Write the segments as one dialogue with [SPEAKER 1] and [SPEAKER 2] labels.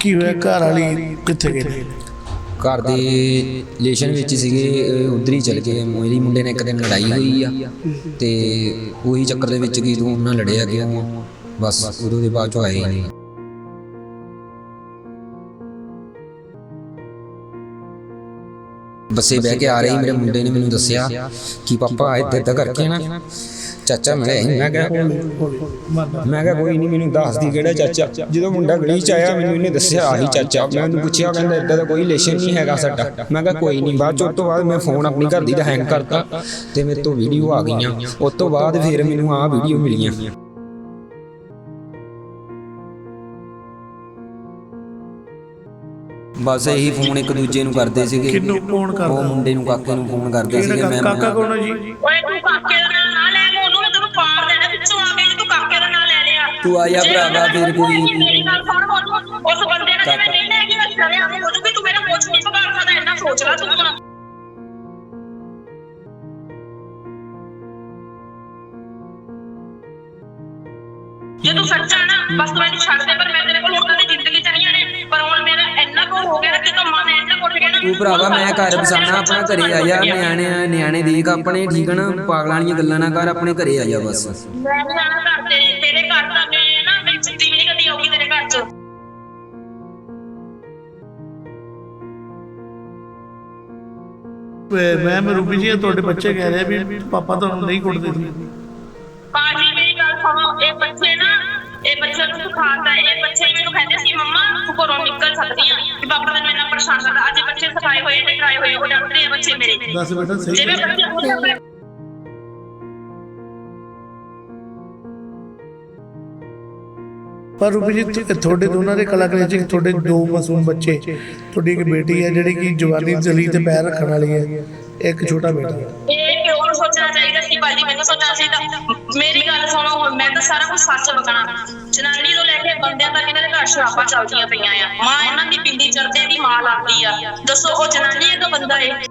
[SPEAKER 1] ਕੀ ਹੋਇਆ? ਘਰ ਵਾਲੀ ਕਿੱਥੇ ਗਏ
[SPEAKER 2] ਘਰ ਦੇ ਰਿਲੇਸ਼ਨ ਵਿੱਚ ਸੀਗੇ ਉਧਰ ਹੀ ਚਲ ਗਏ। ਮੇਰੀ ਮੁੰਡੇ ਨੇ ਇੱਕ ਦਿਨ ਲੜਾਈ ਹੋਈ ਆ ਤੇ ਉਹੀ ਚੱਕਰ ਦੇ ਵਿੱਚ ਕਿ ਤੂੰ ਉਹਨਾਂ ਲੜਿਆ ਕਿਉਂ? ਆ? ਬਸ, ਉਦੋਂ ਦੇ ਬਾਅਦ ਚੋਂ ਆਏ ਨਹੀਂ। ਬੱਸੇ ਬਹਿ ਕੇ ਆ ਰਹੀ, ਮੇਰੇ ਮੁੰਡੇ ਨੇ ਮੈਨੂੰ ਦੱਸਿਆ ਕਿ ਪਾਪਾ ਇੱਦਾਂ ਇੱਦਾਂ ਕਰਕੇ ਨਾ, ਚਾਚਾ ਮਿਲਿਆ ਸੀ। ਮੈਂ ਕਿਹਾ ਮੈਂ ਕਿਹਾ, ਕੋਈ ਨਹੀਂ ਮੈਨੂੰ ਦੱਸ ਦੀ ਕਿਹੜਾ ਚਾਚਾ। ਜਦੋਂ ਮੁੰਡਾ ਗਲੀ ਚ ਆਇਆ, ਮੈਨੂੰ ਇਹਨੇ ਦੱਸਿਆ, ਆਹੀ ਚਾਚਾ। ਮੈਂ ਉਹਨੂੰ ਪੁੱਛਿਆ, ਕਹਿੰਦਾ, ਇਦਾਂ ਦਾ ਕੋਈ ਰਿਲੇਸ਼ਨ ਨਹੀਂ ਹੈਗਾ ਸਾਡਾ। ਮੈਂ ਕਿਹਾ, ਕੋਈ ਨਹੀਂ ਬਾਅਦ ਚ ਉਸ ਤੋਂ ਬਾਅਦ ਮੈਂ ਫੋਨ ਆਪਣੀ ਘਰ ਦੀ ਦਾ ਹੈਂਗ ਕਰਤਾ ਤੇ ਮੇਰੇ ਤੋਂ ਵੀਡੀਓ ਆ ਗਈਆਂ। ਉਸ ਤੋਂ ਬਾਅਦ ਫਿਰ ਮੈਨੂੰ ਆਹ ਵੀਡੀਓ ਮਿਲੀਆਂ। ਬਸ ਇਹੀ ਫੋਨ ਇੱਕ ਦੂਜੇ ਨੂੰ ਕਰਦੇ ਸੀਗੇ। ਉਹ ਮੁੰਡੇ ਨੂੰ ਕਾਕੇ ਨੂੰ ਫੋਨ ਕਰਦੇ ਸੀਗੇ ਮੈਂ
[SPEAKER 1] ਕਾਕਾ ਕੌਣ ਜੀ?
[SPEAKER 3] ਓਏ ਤੂੰ ਕਾਕੇ ਦਾ ਨਾਂ ਨਾ ਲੈ ਮੋਨੂੰ ਮੈਂ ਤੈਨੂੰ ਪਾੜ ਦੇਣਾ ਪਿੱਛੋਂ ਆ ਕੇ ਜੇ ਤੂੰ ਕਾਕੇ ਦਾ ਨਾਂ ਲੈ ਲਿਆ।
[SPEAKER 2] ਤੂੰ ਆ ਜਾ
[SPEAKER 3] ਜੇ
[SPEAKER 2] ਭਰਾਵਾ, ਫਿਰ ਕੋਈ-
[SPEAKER 3] ਮੇਰੀ ਗੱਲ ਸੁਣ ਮੋਨੂੰ ਉਸ ਬੰਦੇ ਨਾਲ ਜਿਵੇਂ ਨਹੀਂ ਲੈ ਗਈ ਸਰਿਆ ਹੋ ਜੂਗੀ ਤੂੰ ਮੇਰਾ ਮੋਚ ਨਹੀਂ ਪਕੜ ਸਕਦਾ ਇੰਨਾ ਸੋਚ ਲੈ ਤੂੰ। ਜੇ ਤੂੰ ਸੱਚਾ ਨਾ ਬਸ ਤੂੰ ਇਹਨੂੰ ਛੱਡ ਦੇ ਪਰ ਮੈਂ ਤੇਰੇ ਕੋਲ ਉਹਨਾਂ ਦੀ ਜ਼ਿੰਦਗੀ ਚ ਨਹੀਂ ਆਣੇ ਪਰ ਹੁਣ ਮੇਰਾ ਇੰਨਾ ਕੋ ਹੋ ਗਿਆ ਨਾ ਕਿ ਤੂੰ ਮਨ ਇੰਨਾ ਕੁੱਟ ਗਿਆ ਨਾ
[SPEAKER 2] ਤੂੰ ਭਰਾਵਾ ਮੈਂ ਘਰ ਬਸਾਨਾ ਆਪਣਾ ਘਰੇ ਆ ਜਾ ਨਿਆਣੇ ਆ ਨਿਆਣੇ ਦੇਖ ਆਪਣੇ ਠੀਕ ਆ ਨਾ? ਪਾਗਲਾਂ ਵਾਲੀਆਂ ਗੱਲਾਂ ਨਾ ਕਰ ਆਪਣੇ ਘਰੇ ਆ ਜਾ ਬਸ।
[SPEAKER 3] ਮੈਂ ਨੀ ਆਣਾ ਘਰ ਤੇ ਤੇਰੇ ਘਰ ਤਾਂ ਮੈਂ ਨਾ ਮੇਰੀ ਜੁੱਤੀ ਵੀ ਨਹੀਂ ਕਦੀ ਆਉਗੀ ਤੇਰੇ ਘਰ ਚ।
[SPEAKER 1] ਮੈਮ ਰੂਬੀ ਜੀ ਇਹ ਤੁਹਾਡੇ ਬੱਚੇ ਕਹਿ ਰਹੇ ਆ ਵੀ ਪਾਪਾ ਤੁਹਾਨੂੰ ਨਹੀਂ ਕੁੱਟਦੇ ਸੀ
[SPEAKER 3] ਪਾਜੀ ਸੁਣੋ ਇਹ ਬੱਚੇ ਨਾ ਇਹ ਬੱਚੇ ਨੂੰ ਸਿਖਾਤਾ ਇਹ ਬੱਚੇ ਮੈਨੂੰ ਕਹਿੰਦੇ ਸੀ ਮੰਮਾ ਤੂੰ ਘਰੋਂ ਨਿਕਲ ਸਕਦੀ ਆ। ਕਿ ਪਾਪਾ ਤੈਨੂੰ ਇੰਨਾ ਪਰੇਸ਼ਾਨ ਕਰਦਾ। ਅੱਜ ਇਹ ਬੱਚੇ ਸਿਖਾਏ ਹੋਏ ਨੇ ਕਰਾਏ ਹੋਏ ਹੋ ਜਾਂਦੇ ਆ ਬੱਚੇ ਮੇਰੇ।
[SPEAKER 1] ਦੱਸ ਬੇਟਾ ਸਹੀ
[SPEAKER 3] ਜਿਵੇਂ
[SPEAKER 1] ਹੈ।
[SPEAKER 3] ਬੱਚੇ ਹੁਣ ਆਪਣੇ
[SPEAKER 1] ਪਰ ਰੂਬੀ ਜੀ ਤੁਹਾਡੇ ਦੋਨਾਂ ਦੇ ਕਲਾਕਾਰ ਚ ਤੁਹਾਡੇ ਦੋ ਮਾਸੂਮ ਬੱਚੇ। ਤੁਹਾਡੀ ਇੱਕ ਬੇਟੀ ਹੈ ਜਿਹੜੀ ਕਿ ਜਵਾਨੀ ਜਲੀ ਤੇ ਪੈਰ ਰੱਖਣ ਵਾਲੀ ਹੈ। ਇੱਕ ਛੋਟਾ ਬੇਟਾ।
[SPEAKER 3] ਇਹ ਕਿਉਂ ਸੋਚਣਾ ਚਾਹੀਦਾ ਸੀ ਮੈਨੂੰ ਸੋਚਣਾ ਚਾਹੀਦਾ ਮੇਰੀ ਗੱਲ ਸੁਣੋ, ਹੁਣ ਮੈਂ ਤਾਂ ਸਾਰਾ ਕੁਝ ਸੱਚ ਬਕਣਾ। ਜਨਾਨੀ ਤੋਂ ਲੈ ਕੇ ਬੰਦਿਆਂ ਤੱਕ ਇਹਨਾਂ ਦੇ ਘਰ ਸ਼ਰਾਬਾਂ ਚੱਲਦੀਆਂ ਪਈਆਂ ਆ। ਮਾਂ ਇਹਨਾਂ ਦੀ ਪਿੰਡੀ ਚੜਦੇ ਦੀ ਮਾਂ ਲੱਗਦੀ ਆ। ਦੱਸੋ, ਉਹ ਜਨਾਨੀ ਹੈ ਕਿ ਬੰਦਾ ਹੈ